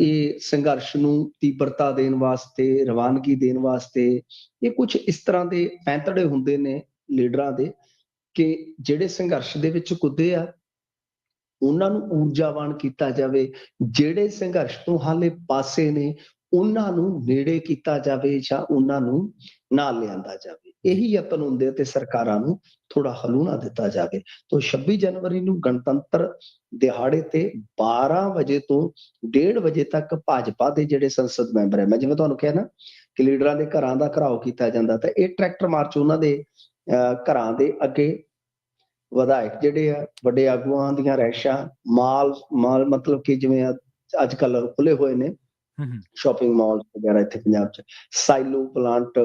ਇਹ ਸੰਘਰਸ਼ ਨੂੰ ਤੀਬਰਤਾ ਦੇਣ ਵਾਸਤੇ, ਰਵਾਨਗੀ ਦੇਣ ਵਾਸਤੇ, ਇਹ ਕੁਝ ਇਸ ਤਰ੍ਹਾਂ ਦੇ ਪੈਂਤੜੇ ਹੁੰਦੇ ਨੇ ਲੀਡਰਾਂ ਦੇ ਕਿ ਜਿਹੜੇ ਸੰਘਰਸ਼ ਦੇ ਵਿੱਚ ਕੁੱਦੇ ਆ, ਉਹਨਾਂ ਨੂੰ ਊਰਜਾਵਾਨ ਕੀਤਾ ਜਾਵੇ, ਜਿਹੜੇ ਸੰਘਰਸ਼ ਤੋਂ ਹਾਲੇ ਪਾਸੇ ਨੇ, ਉਹਨਾਂ ਨੂੰ ਨੇੜੇ ਕੀਤਾ ਜਾਵੇ ਜਾਂ ਉਹਨਾਂ ਨੂੰ ਨਾਲ ਲਿਆਂਦਾ ਜਾਵੇ। ਇਹੀ ਯਤਨ ਹੁੰਦੇ ਤੇ ਸਰਕਾਰਾਂ ਨੂੰ ਥੋੜਾ ਹਲੂਣਾ ਦਿੱਤਾ ਜਾਵੇ। ਤੋਂ 26 ਜਨਵਰੀ ਨੂੰ ਗਣਤੰਤਰ ਦਿਹਾੜੇ ਤੇ 12 ਵਜੇ ਤੋਂ 1:30 ਵਜੇ ਤੱਕ ਭਾਜਪਾ ਦੇ ਜਿਹੜੇ ਸੰਸਦ ਮੈਂਬਰ ਹੈ ਮੈਂ ਜਿਵੇਂ ਤੁਹਾਨੂੰ ਕਿਹਾ ਨਾ ਕਿ ਲੀਡਰਾਂ ਦੇ ਘਰਾਂ ਦਾ ਘਰਾਓ ਕੀਤਾ ਜਾਂਦਾ ਤਾਂ ਇਹ ਟਰੈਕਟਰ ਮਾਰਚ ਉਹਨਾਂ ਦੇ ਘਰਾਂ ਦੇ ਅੱਗੇ ਵਿਧਾਇਕ ਜਿਹੜੇ ਆ ਵੱਡੇ ਆਗੂਆਂ ਦੀਆਂ ਰਹਿਸ਼ਾਂ ਮਾਲ ਮਾਲ ਮਤਲਬ ਕਿ ਜਿਵੇਂ ਅੱਜ ਕੱਲ ਖੁੱਲੇ ਹੋਏ ਨੇ ਸ਼ਾਪਿੰਗ ਮਾਲ ਵਗੈਰਾ ਇੱਥੇ ਪੰਜਾਬ 'ਚ ਸਾਈਲੋ ਪਲਾਂਟ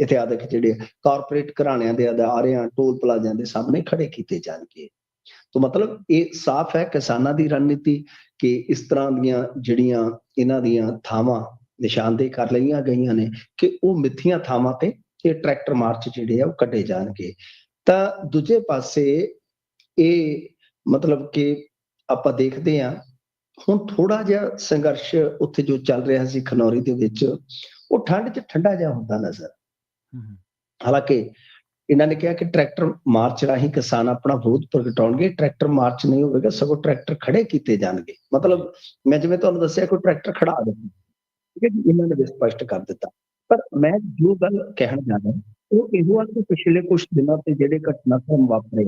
ਇਤਿਆਦਿਕ ਜਿਹੜੇ ਕਾਰਪੋਰੇਟ ਘਰਾਣਿਆਂ ਦੇ ਅਦਾਰਿਆਂ ਟੋਲ ਪਲਾਜ਼ਿਆਂ ਦੇ ਸਾਹਮਣੇ ਖੜੇ ਕੀਤੇ ਜਾਣਗੇ। ਤਾਂ ਮਤਲਬ ਇਹ ਸਾਫ਼ ਹੈ ਕਿਸਾਨਾਂ ਦੀ ਰਣਨੀਤੀ ਕਿ ਇਸ ਤਰ੍ਹਾਂ ਦੀਆਂ ਜਿਹੜੀਆਂ ਇਹਨਾਂ ਦੀਆਂ ਥਾਵਾਂ ਨਿਸ਼ਾਨਦੇਹ ਕਰ ਲਈਆਂ ਗਈਆਂ ਨੇ ਕਿ ਉਹ ਮਿੱਥੀਆਂ ਥਾਵਾਂ ਤੇ ਇਹ ਟਰੈਕਟਰ ਮਾਰਚ ਜਿਹੜੇ ਆ ਉਹ ਕੱਢੇ ਜਾਣਗੇ। ਤਾਂ ਦੂਜੇ ਪਾਸੇ ਇਹ ਮਤਲਬ ਕਿ ਆਪਾਂ ਦੇਖਦੇ ਹਾਂ, ਹੁਣ ਥੋੜਾ ਜਿਹਾ ਸੰਘਰਸ਼ ਉੱਥੇ ਜੋ ਚੱਲ ਰਿਹਾ ਸੀ ਖਨੌਰੀ ਦੇ ਵਿੱਚ, ਉਹ ਠੰਡ 'ਚ ਠੰਡਾ ਜਿਹਾ ਹੁੰਦਾ ਨਜ਼ਰ। ਹਾਲਾਂਕਿ ਇਹਨਾਂ ਨੇ ਕਿਹਾ ਕਿ ਟਰੈਕਟਰ ਮਾਰਚ ਰਾਹੀਂ ਕਿਸਾਨ ਆਪਣਾ ਵਿਰੋਧ ਪ੍ਰਗਟਾਉਣਗੇ, ਟਰੈਕਟਰ ਮਾਰਚ ਨਹੀਂ ਹੋਵੇਗਾ, ਸਗੋਂ ਟਰੈਕਟਰ ਖੜੇ ਕੀਤੇ ਜਾਣਗੇ। ਮਤਲਬ ਮੈਂ ਜਿਵੇਂ ਤੁਹਾਨੂੰ ਦੱਸਿਆ ਕੋਈ ਟਰੈਕਟਰ ਖੜਾ ਦੇ ਠੀਕ ਹੈ ਜੀ, ਇਹਨਾਂ ਨੇ ਵੀ ਸਪਸ਼ਟ ਕਰ ਦਿੱਤਾ। ਪਰ ਮੈਂ ਜੋ ਗੱਲ ਕਹਿਣ ਜਾ ਰਿਹਾ ਉਹ ਇਹੋ ਆ ਕਿ ਪਿਛਲੇ ਕੁਝ ਦਿਨਾਂ ਤੇ ਜਿਹੜੇ ਘਟਨਾਕ੍ਰਮ ਵਾਪਰੇ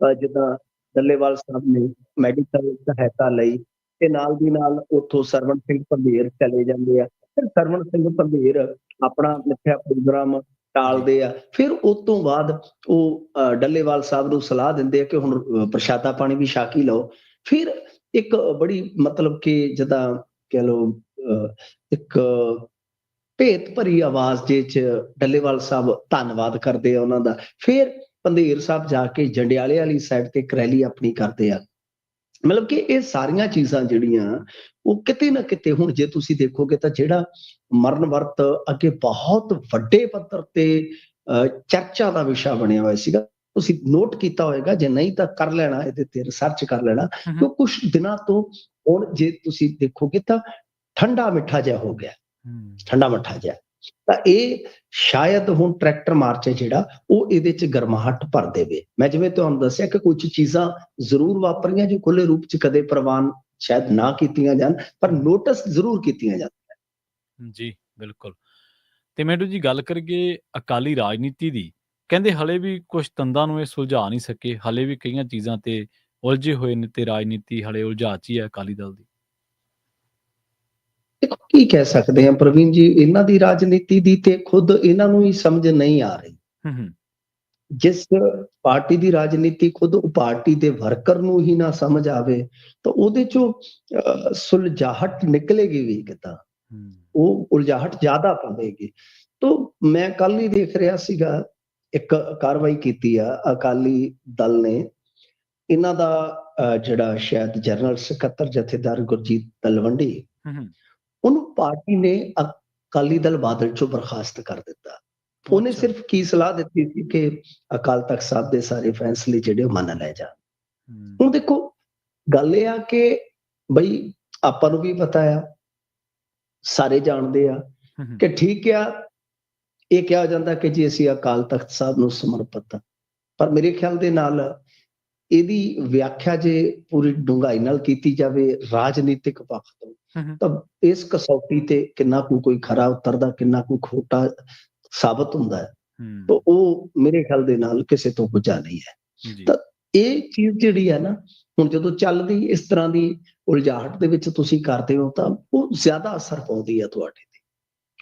ਆ ਜਿੱਦਾਂ ਦੱਲੇਵਾਲ ਸਾਹਿਬ ਨੇ ਮੈਡੀਕਲ ਸਹਾਇਤਾ ਲਈ, ਤੇ ਨਾਲ ਦੀ ਨਾਲ ਉੱਥੋਂ ਸਰਵਣ ਸਿੰਘ ਪੰਧੇਰ ਚਲੇ ਜਾਂਦੇ ਆ। ਸਰਵਣ ਸਿੰਘ ਪੰਧੇਰ ਆਪਣਾ ਮਿੱਥਿਆ ਪ੍ਰੋਗਰਾਮ ਟਾਲਦੇ ਆ। ਫਿਰ ਉਸ ਤੋਂ ਬਾਅਦ ਉਹ ਡੱਲੇਵਾਲ ਸਾਹਿਬ ਨੂੰ ਸਲਾਹ ਦਿੰਦੇ ਆ ਕਿ ਹੁਣ ਪ੍ਰਸ਼ਾਦਾ ਪਾਣੀ ਵੀ ਛਕ ਹੀ ਲਓ। ਫਿਰ ਇੱਕ ਬੜੀ ਮਤਲਬ ਕਿ ਜਦਾਂ ਕਹ ਲਓ ਅਹ, ਇੱਕ ਭੇਤ ਭਰੀ ਆਵਾਜ਼ ਦੇ ਚ ਡੱਲੇਵਾਲ ਸਾਹਿਬ ਧੰਨਵਾਦ ਕਰਦੇ ਆ ਉਹਨਾਂ ਦਾ। ਫਿਰ ਪੰਧੇਰ ਸਾਹਿਬ ਜਾ ਕੇ ਜੰਡਿਆਲੇ ਵਾਲੀ ਸਾਈਡ ਤੇ ਕਰੈਲੀ ਆਪਣੀ ਕਰਦੇ ਆ। ਮਤਲਬ ਕਿ ਇਹ ਸਾਰੀਆਂ ਚੀਜ਼ਾਂ ਜਿਹੜੀਆਂ ਉਹ ਕਿਤੇ ਨਾ ਕਿਤੇ ਹੁਣ ਜੇ ਤੁਸੀਂ ਦੇਖੋਗੇ ਤਾਂ ਜਿਹੜਾ ਮਰਨ ਵਰਤ ਅੱਗੇ ਬਹੁਤ ਵੱਡੇ ਪੱਧਰ ਤੇ ਚਰਚਾ ਦਾ ਵਿਸ਼ਾ ਬਣਿਆ ਹੋਇਆ ਸੀਗਾ ਤੁਸੀਂ ਨੋਟ ਕੀਤਾ ਹੋਵੇਗਾ ਜੇ ਨਹੀਂ ਤਾਂ ਕਰ ਲੈਣਾ ਇਹਦੇ ਤੇ ਰਿਸਰਚ ਕਰ ਲੈਣਾ ਕਿ ਕੁਝ ਦਿਨਾਂ ਤੋਂ ਹੁਣ ਜੇ ਤੁਸੀਂ ਦੇਖੋਗੇ ਤਾਂ ਠੰਡਾ ਮਿੱਠਾ ਜਿਹਾ ਹੋ ਗਿਆ। ਠੰਡਾ ਮੱਠਾ ਜਿਹਾ। ਤਾਂ ਇਹ ਸ਼ਾਇਦ ਹੁਣ ਟਰੈਕਟਰ ਮਾਰਚ ਹੈ ਜਿਹੜਾ, ਉਹ ਇਹਦੇ ਚ ਗਰਮਾਹਟ ਭਰ ਦੇਵੇ। ਮੈਂ ਜਿਵੇਂ ਤੁਹਾਨੂੰ ਦੱਸਿਆ ਕਿ ਕੁਝ ਚੀਜ਼ਾਂ ਜ਼ਰੂਰ ਵਾਪਰੀਆਂ ਜੋ ਖੁੱਲੇ ਰੂਪ ਚ ਕਦੇ ਪ੍ਰਵਾਨ ਸ਼ਾਇਦ ਨਾ ਕੀਤੀਆਂ ਜਾਣ, ਪਰ ਨੋਟਿਸ ਜ਼ਰੂਰ ਕੀਤੀਆਂ ਜਾਂਦੀਆਂ ਜੀ, ਬਿਲਕੁਲ। ਤੇ ਮੈਡੂ ਜੀ ਗੱਲ ਕਰੀਏ ਅਕਾਲੀ ਰਾਜਨੀਤੀ ਦੀ। ਕਹਿੰਦੇ ਹਲੇ ਵੀ ਕੁਝ ਤੰਦਾਂ ਨੂੰ ਇਹ ਸੁਲਝਾ ਨਹੀਂ ਸਕੇ। ਹਲੇ ਵੀ ਕਈਆਂ ਚੀਜ਼ਾਂ ਤੇ ਉਲਝੇ ਹੋਏ ਨੇ ਤੇ ਰਾਜਨੀਤੀ ਹਲੇ ਉਲਝਾ 'ਚ ਹੀ ਹੈ ਅਕਾਲੀ ਦਲ ਦੀ। ਦੇਖੋ ਕੀ ਕਹਿ ਸਕਦੇ ਹਾਂ ਪ੍ਰਵੀਨ ਜੀ ਇਹਨਾਂ ਦੀ ਰਾਜਨੀਤੀ ਦੀ ਤੇ ਖੁਦ ਇਹਨਾਂ ਨੂੰ ਹੀ ਸਮਝ ਨਹੀਂ ਆ ਰਹੀ। ਹੂੰ ਜਿਸ ਪਾਰਟੀ ਦੀ ਰਾਜਨੀਤੀ ਖੁਦ ਉਹ ਪਾਰਟੀ ਦੇ ਵਰਕਰ ਨੂੰ ਹੀ ਨਾ ਸਮਝ ਆਵੇ ਤਾਂ ਉਹਦੇ ਚੋਂ ਸੁਲਝਾਹਟ ਨਿਕਲੇਗੀ ਵੀ ਕਿਤਾ ਉਹ ਉਲਝਾਹਟ ਜ਼ਿਆਦਾ ਪਵੇਗੀ। ਤੋਂ ਮੈਂ ਕੱਲ ਹੀ ਦੇਖ ਰਿਹਾ ਸੀਗਾ ਇੱਕ ਕਾਰਵਾਈ ਕੀਤੀ ਆ ਅਕਾਲੀ ਦਲ ਨੇ। ਇਹਨਾਂ ਦਾ ਜਿਹੜਾ ਸ਼ਾਇਦ ਜਨਰਲ ਸਕੱਤਰ ਜਥੇਦਾਰ ਗੁਰਜੀਤ ਤਲਵੰਡੀ ਉਹਨੂੰ ਪਾਰਟੀ ਨੇ ਅਕਾਲੀ ਦਲ ਬਾਦਲ ਚੋਂ ਬਰਖਾਸਤ ਕਰ ਦਿੱਤਾ। ਉਹਨੇ। ਸਿਰਫ ਕੀ ਸਲਾਹ ਦਿੱਤੀ ਸੀ ਕਿ ਅਕਾਲ ਤਖਤ ਸਾਹਿਬ ਦੇ ਸਾਰੇ ਫੈਸਲੇ ਜਿਹੜੇ ਮੰਨ ਲੈ ਜਾਣ? ਹੁਣ ਦੇਖੋ ਗੱਲ ਇਹ ਆ ਕਿ ਬਈ ਆਪਾਂ ਨੂੰ ਵੀ ਪਤਾ ਆ ਸਾਰੇ ਜਾਣਦੇ ਆ ਕਿ ਠੀਕ ਆ ਇਹ ਕਿਹਾ ਜਾਂਦਾ ਕਿ ਜੀ ਅਸੀਂ ਅਕਾਲ ਤਖਤ ਸਾਹਿਬ ਨੂੰ ਸਮਰਪਿਤ ਆ। ਪਰ ਮੇਰੇ ਖਿਆਲ ਦੇ ਨਾਲ ਇਹਦੀ ਵਿਆਖਿਆ ਜੇ ਪੂਰੀ ਡੂੰਘਾਈ ਨਾਲ ਕੀਤੀ ਜਾਵੇ ਰਾਜਨੀਤਿਕ ਪੱਖ ਤੋਂ ਤਾਂ ਇਸ ਕਸੌਟੀ ਤੇ ਕਿੰਨਾ ਕੁ ਕੋਈ ਖਰਾ ਉਤਰਦਾ ਕਿੰਨਾ ਕੁ ਖੋਟਾ ਸਾਬਤ ਹੁੰਦਾ ਹੈ ਤਾਂ ਉਹ ਮੇਰੇ ਖਿਆਲ ਦੇ ਨਾਲ ਕਿਸੇ ਤੋਂ ਗੁੱਝਾ ਨਹੀਂ ਹੈ। ਤਾਂ ਇਹ ਚੀਜ਼ ਜਿਹੜੀ ਹੈ ਨਾ ਹੁਣ ਜਦੋਂ ਚੱਲਦੀ ਇਸ ਤਰ੍ਹਾਂ ਦੀ ਉਲਝਾਹਟ ਦੇ ਵਿੱਚ ਤੁਸੀਂ ਕਰਦੇ ਹੋ ਤਾਂ ਉਹ ਜ਼ਿਆਦਾ ਅਸਰ ਪਾਉਂਦੀ ਹੈ ਤੁਹਾਡੇ ਤੇ।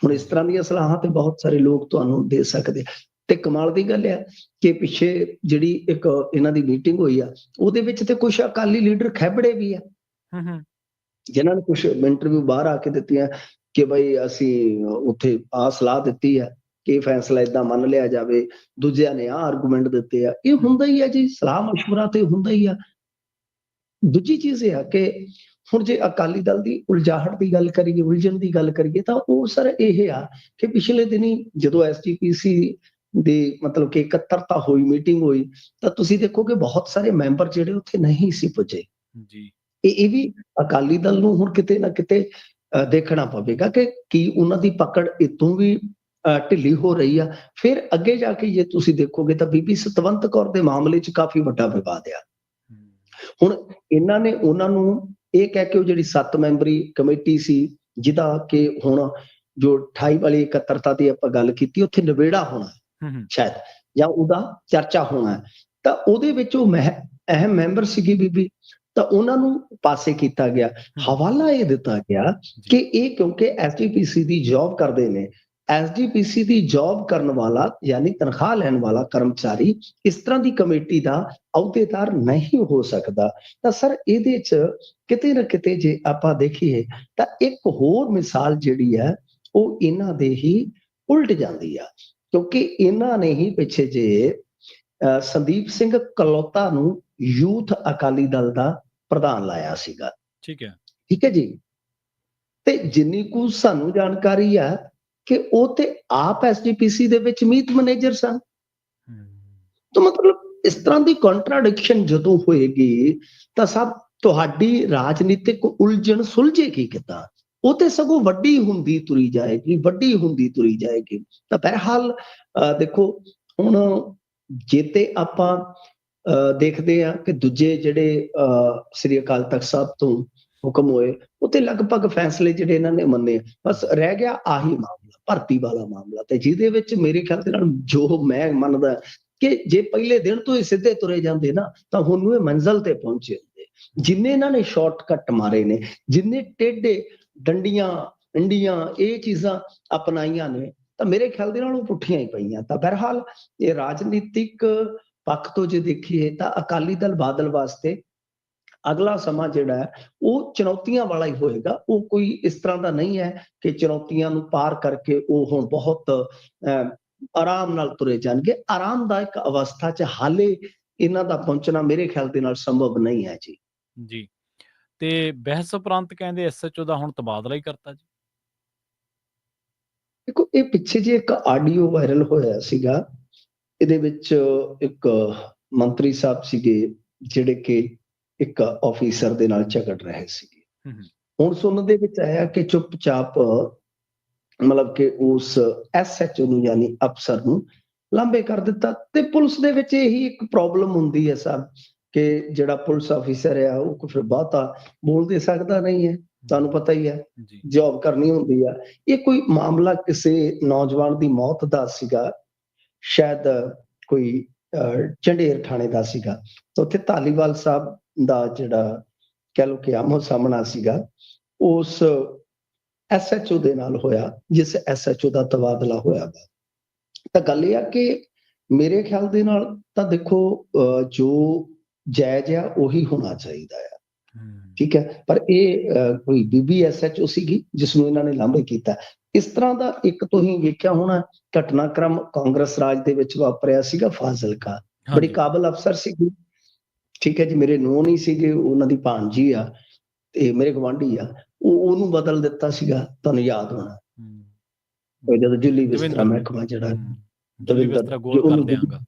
ਹੁਣ ਇਸ ਤਰ੍ਹਾਂ ਦੀਆਂ ਸਲਾਹਾਂ ਤੇ ਬਹੁਤ ਸਾਰੇ ਲੋਕ ਤੁਹਾਨੂੰ ਦੇ ਸਕਦੇ। ਤੇ ਕਮਾਲ ਦੀ ਗੱਲ ਹੈ ਕਿ ਪਿੱਛੇ ਜਿਹੜੀ ਇੱਕ ਇਹਨਾਂ ਦੀ ਮੀਟਿੰਗ ਹੋਈ ਆ ਉਹਦੇ ਵਿੱਚ ਤੇ ਕੁਝ ਅਕਾਲੀ ਲੀਡਰ ਖੈਬੜੇ ਵੀ ਆ ਹੂੰ ਹੂੰ ਜਿਨ੍ਹਾਂ ਨੇ ਕੁਝ ਇੰਟਰਵਿਊ ਬਾਹਰ ਆ ਕੇ ਦਿੱਤੀਆਂ ਕਿ ਬਈ ਅਸੀਂ ਉੱਥੇ ਆ ਸਲਾਹ ਦਿੱਤੀ ਹੈ ਕਿ ਇਹ ਫੈਸਲਾ ਇਦਾਂ ਮੰਨ ਲਿਆ ਜਾਵੇ ਦੂਜਿਆਂ ਨੇ ਆ ਆਰਗੂਮੈਂਟ ਦਿੱਤੇ ਆ ਇਹ ਹੁੰਦਾ ਹੀ ਆ ਜੀ ਸਲਾਹ مشورہ ਤੇ ਹੁੰਦਾ ਹੀ ਆ ਦੂਜੀ ਚੀਜ਼ ਇਹ ਆ ਕਿ ਹੁਣ ਜੇ ਅਕਾਲੀ ਦਲ ਦੀ ਉਲਝਾਹਟ ਦੀ ਗੱਲ ਕਰੀਏ ਉਲਝਣ ਦੀ ਗੱਲ ਕਰੀਏ ਤਾਂ ਉਹ ਸਰ ਇਹ ਆ ਕਿ ਪਿਛਲੇ ਦਿਨੀ ਜਦੋਂ ਐਸਜੀਪੀਸੀ ਦੀ ਮਤਲਬ ਕਿ ਇਕੱਤਰਤਾ ਹੋਈ ਮੀਟਿੰਗ ਹੋਈ ਤਾਂ ਤੁਸੀਂ ਦੇਖੋਗੇ ਬਹੁਤ ਸਾਰੇ ਮੈਂਬਰ ਜਿਹੜੇ ਉੱਥੇ ਨਹੀਂ ਸੀ ਪੁੱਜੇ। ਜੀ। ਇਹ ਇਹ ਵੀ ਅਕਾਲੀ ਦਲ ਨੂੰ ਹੁਣ ਕਿਤੇ ਨਾ ਕਿਤੇ ਦੇਖਣਾ ਪਵੇਗਾ ਕਿ ਕੀ ਉਹਨਾਂ ਦੀ ਪਕੜ ਇਤੋਂ ਵੀ ਢਿੱਲੀ ਹੋ ਰਹੀ ਆ। ਫਿਰ ਅੱਗੇ ਜਾ ਕੇ ਜੇ ਤੁਸੀਂ ਦੇਖੋਗੇ ਤਾਂ ਬੀਬੀ ਸਤਵੰਤ ਕੌਰ ਦੇ ਮਾਮਲੇ 'ਚ ਕਾਫੀ ਵੱਡਾ ਵਿਵਾਦ ਆ। ਹੁਣ ਇਹਨਾਂ ਨੇ ਉਹਨਾਂ ਨੂੰ ਇਹ ਕਹਿ ਕੇ ਉਹ ਜਿਹੜੀ 7 ਮੈਂਬਰੀ ਕਮੇਟੀ ਸੀ ਜਿਹਦਾ ਕਿ ਹੁਣ ਜੋ 28 ਵਾਲੀ ਇਕੱਤਰਤਾ ਦੀ ਆਪਾਂ ਗੱਲ ਕੀਤੀ ਉੱਥੇ ਨਿਬੇੜਾ ਹੋਣਾ। ਸ਼ਾਇਦ ਜਾਂ ਉਹਦਾ ਚਰਚਾ ਹੋਣਾ। ਤਾਂ ਉਹਦੇ ਵਿੱਚ ਉਹ ਮਹਿ- ਅਹਿਮ ਮੈਂਬਰ ਸੀਗੀ ਬੀਬੀ। ਤਾਂ ਉਹਨਾਂ ਨੂੰ ਪਾਸੇ ਕੀਤਾ ਗਿਆ। ਹਵਾਲਾ ਇਹ ਦਿੱਤਾ ਗਿਆ ਕਿ ਇਹ ਕਿਉਂਕਿ ਐਸਜੀਪੀਸੀ ਦੀ ਜੌਬ ਕਰਦੇ ਨੇ। ਐਸਜੀਪੀਸੀ ਦੀ ਜੌਬ ਕਰਨ ਵਾਲਾ ਯਾਨੀ ਤਨਖਾਹ ਲੈਣ ਵਾਲਾ ਕਰਮਚਾਰੀ ਇਸ ਤਰ੍ਹਾਂ ਦੀ ਕਮੇਟੀ ਦਾ ਅਹੁਦੇਦਾਰ ਨਹੀਂ ਹੋ ਸਕਦਾ। ਤਾਂ ਸਰ ਇਹਦੇ ਚ ਕਿਤੇ ਨਾ ਕਿਤੇ ਜੇ ਆਪਾਂ ਦੇਖੀਏ ਤਾਂ ਇੱਕ ਹੋਰ ਮਿਸਾਲ ਜਿਹੜੀ ਹੈ ਉਹ ਇਹਨਾਂ ਦੇ ਹੀ ਉਲਟ ਜਾਂਦੀ ਆ। ਕਿਉਂਕਿ ਇਹਨਾਂ ਨੇ ਹੀ ਪਿੱਛੇ ਜੇ ਸੰਦੀਪ ਸਿੰਘ ਕਲੋਤਾ ਨੂੰ ਯੂਥ ਅਕਾਲੀ ਦਲ ਦਾ ਪ੍ਰਧਾਨ ਲਾਇਆ ਸੀਗਾ। ਠੀਕ ਹੈ। ਠੀਕ ਹੈ ਜੀ? ਤੇ ਜਿੰਨੀ ਕੁ ਸਾਨੂੰ ਜਾਣਕਾਰੀ ਆ ਕਿ ਉਹ ਤੇ ਆਪ ਐਸਜੀਪੀਸੀ ਦੇ ਵਿੱਚ ਮੀਤ ਮੈਨੇਜਰ ਸਨ। ਤਾਂ ਮਤਲਬ ਇਸ ਤਰ੍ਹਾਂ ਦੀ ਕੰਟਰਾਡਿਕਸ਼ਨ ਜਦੋਂ ਹੋਏਗੀ ਤਾਂ ਸਭ ਤੁਹਾਡੀ ਰਾਜਨੀਤਿਕ ਉਲਝਣ ਸੁਲਝੇਗੀ ਕਿੱਦਾਂ? ਉਹ ਤੇ ਸਗੋਂ ਵੱਡੀ ਹੁੰਦੀ ਤੁਰੀ ਜਾਏਗੀ, ਵੱਡੀ ਹੁੰਦੀ ਤੁਰੀ ਜਾਏਗੀ। ਤਾਂ ਬਹਰਹਾਲ ਦੇਖੋ, ਹੁਣ ਜੇ ਆਪਾਂ ਦੇਖਦੇ ਆ ਕਿ ਦੂਜੇ ਜਿਹੜੇ ਸ੍ਰੀ ਅਕਾਲ ਤਖਤ ਸਾਹਿਬ ਤੋਂ ਹੁਕਮ ਹੋਏ, ਉਹ ਲਗਭਗ ਫੈਸਲੇ ਜਿਹੜੇ ਇਹਨਾਂ ਨੇ ਮੰਨੇ ਬਸ ਰਹਿ ਗਿਆ ਆਹੀ ਮਾਮਲਾ, ਭਰਤੀ ਵਾਲਾ ਮਾਮਲਾ ਤੇ ਜਿਹਦੇ ਵਿੱਚ ਮੇਰੇ ਖਿਆਲ ਦੇ ਨਾਲ ਜੋ ਮੈਂ ਮੰਨਦਾ ਕਿ ਜੇ ਪਹਿਲੇ ਦਿਨ ਤੋਂ ਹੀ ਸਿੱਧੇ ਤੁਰੇ ਜਾਂਦੇ ਨਾ, ਤਾਂ ਹੁਣ ਨੂੰ ਇਹ ਮੰਜ਼ਲ ਤੇ ਪਹੁੰਚੇ ਹੁੰਦੇ। ਜਿੰਨੇ ਇਹਨਾਂ ਨੇ ਸ਼ਾਰਟਕਟ ਮਾਰੇ ਨੇ, ਜਿੰਨੇ ਟੇਡੇ ਡੰਡੀਆਂ ਇੰਡੀਆਂ ਇਹ ਚੀਜ਼ਾਂ ਅਪਣਾਈਆਂ ਨੇ ਤਾਂ ਮੇਰੇ ਖਿਆਲ ਦੇ ਨਾਲ ਉਹ ਪੁੱਠੀਆਂ ਹੀ ਪਈਆਂ। ਤਾਂ ਬਹਰਹਾਲ ਇਹ ਰਾਜਨੀਤਿਕ ਪੱਖ ਤੋਂ ਜੇ ਦੇਖੀਏ ਤਾਂ ਅਕਾਲੀ ਦਲ ਬਾਦਲ ਵਾਸਤੇ ਅਗਲਾ ਸਮਾਂ ਜਿਹੜਾ ਹੈ ਉਹ ਚੁਣੌਤੀਆਂ ਵਾਲਾ ਹੀ ਹੋਏਗਾ। ਉਹ ਕੋਈ ਇਸ ਤਰ੍ਹਾਂ ਦਾ ਨਹੀਂ ਹੈ ਕਿ ਚੁਣੌਤੀਆਂ ਨੂੰ ਪਾਰ ਕਰਕੇ ਉਹ ਹੁਣ ਬਹੁਤ ਅਹ, ਆਰਾਮ ਨਾਲ ਤੁਰੇ ਜਾਣਗੇ। ਆਰਾਮਦਾਇਕ ਅਵਸਥਾ 'ਚ ਹਾਲੇ ਇਹਨਾਂ ਦਾ ਪਹੁੰਚਣਾ ਮੇਰੇ ਖਿਆਲ ਦੇ ਨਾਲ ਸੰਭਵ ਨਹੀਂ ਹੈ ਜੀ। ਜੀ। ਤੇ ਬਹਿਸ ਉਪਰੰਤ ਕਹਿੰਦੇ ਐਸਐਚਓ ਦਾ ਹੁਣ ਤਬਾਦਲਾ ਹੀ ਕਰਤਾ ਜੀ। ਦੇਖੋ ਇਹ ਪਿੱਛੇ ਜੇ ਇੱਕ ਆਡੀਓ ਵਾਇਰਲ ਹੋਇਆ ਸੀਗਾ। ਇਹਦੇ ਵਿੱਚ ਇੱਕ ਮੰਤਰੀ ਸਾਹਿਬ ਸੀਗੇ ਜਿਹੜੇ ਕਿ ਇੱਕ ਆਫੀਸਰ ਦੇ ਨਾਲ ਝਗੜ ਰਹੇ ਸੀਗੇ। ਹੁਣ ਸੁਣਨ ਦੇ ਵਿੱਚ ਆਇਆ ਕਿ ਚੁੱਪਚਾਪ ਮਤਲਬ ਕਿ ਉਸ ਐਸਐਚਓ ਨੂੰ ਯਾਨੀ ਅਫਸਰ ਨੂੰ ਲਾਂਬੇ ਕਰ ਦਿੱਤਾ ਤੇ ਪੁਲਿਸ ਦੇ ਵਿੱਚ ਇਹੀ ਇੱਕ ਪ੍ਰੋਬਲਮ ਹੁੰਦੀ ਹੈ ਸਾਹਿਬ ਕਿ ਜਿਹੜਾ ਪੁਲਿਸ ਅਫੀਸਰ ਆ ਉਹ ਫਿਰ ਬਹੁਤਾ ਬੋਲ ਦੇ ਸਕਦਾ ਨਹੀਂ ਹੈ। ਤੁਹਾਨੂੰ ਪਤਾ ਹੀ ਹੈ ਜੌਬ ਕਰਨੀ ਹੁੰਦੀ ਆ। ਇਹ ਕੋਈ ਮਾਮਲਾ ਕਿਸੇ ਨੌਜਵਾਨ ਦੀ ਮੌਤ ਦਾ ਸੀਗਾ ਸ਼ਾਇਦ ਕੋਈ ਝੰਡੇਰ ਥਾਣੇ ਦਾ ਸੀਗਾ। ਤਾਂ ਉੱਥੇ ਧਾਲੀਵਾਲ ਸਾਹਿਬ ਦਾ ਜਿਹੜਾ ਕਹਿ ਲਓ ਕਿ ਆਮੋ ਸਾਹਮਣਾ ਸੀਗਾ ਉਸ ਐਸਐਚਓ ਦੇ ਨਾਲ ਹੋਇਆ ਜਿਸ ਐਸਐਚਓ ਦਾ ਤਬਾਦਲਾ ਹੋਇਆ ਤਾਂ ਗੱਲ ਇਹ ਆ ਕਿ ਮੇਰੇ ਖਿਆਲ ਦੇ ਨਾਲ ਤਾਂ ਦੇਖੋ ਜੋ ਜਾਇਜ਼ ਆ ਉਹੀ ਹੋਣਾ ਚਾਹੀਦਾ ਆ। ਹੂੰ। ਠੀਕ ਹੈ ਪਰ ਇਹ ਕੋਈ ਬੀਬੀਐਸਐਚਓ ਸੀਗੀ ਜਿਸ ਨੂੰ ਇਹਨਾਂ ਨੇ ਲਾਂਭੇ ਕੀਤਾ। ਇਸ ਤਰ੍ਹਾਂ ਦਾ ਇੱਕ ਤੁਸੀਂ ਵੇਖਿਆ ਹੋਣਾ ਘਟਨਾਕ੍ਰਮ ਕਾਂਗਰਸ ਰਾਜ ਦੇ ਵਿੱਚ ਵਾਪਰਿਆ ਸੀਗਾ ਫਾਜ਼ਿਲਕਾ। ਬੜੀ ਕਾਬਲ ਅਫਸਰ ਸੀਗੀ। ਠੀਕ ਹੈ ਜੀ ਮੇਰੇ ਨੋ ਨਹੀਂ ਸੀਗੇ ਉਹਨਾਂ ਦੀ ਭਾਣਜੀ ਆ ਤੇ ਮੇਰੇ ਗਵਾਂਢੀ ਆ। ਉਹ ਉਹਨੂੰ ਬਦਲ ਦਿੱਤਾ ਸੀਗਾ ਤੁਹਾਨੂੰ ਯਾਦ ਹੋਣਾ। ਜਦੋਂ ਦਿੱਲੀ ਵਿਸਤਰਾ। ਮਹਿਕਮਾ ਜਿਹੜਾ ਦਵਿੰਦਰ ਗੋਲ ਕਰ ਦਿਆਂਗਾ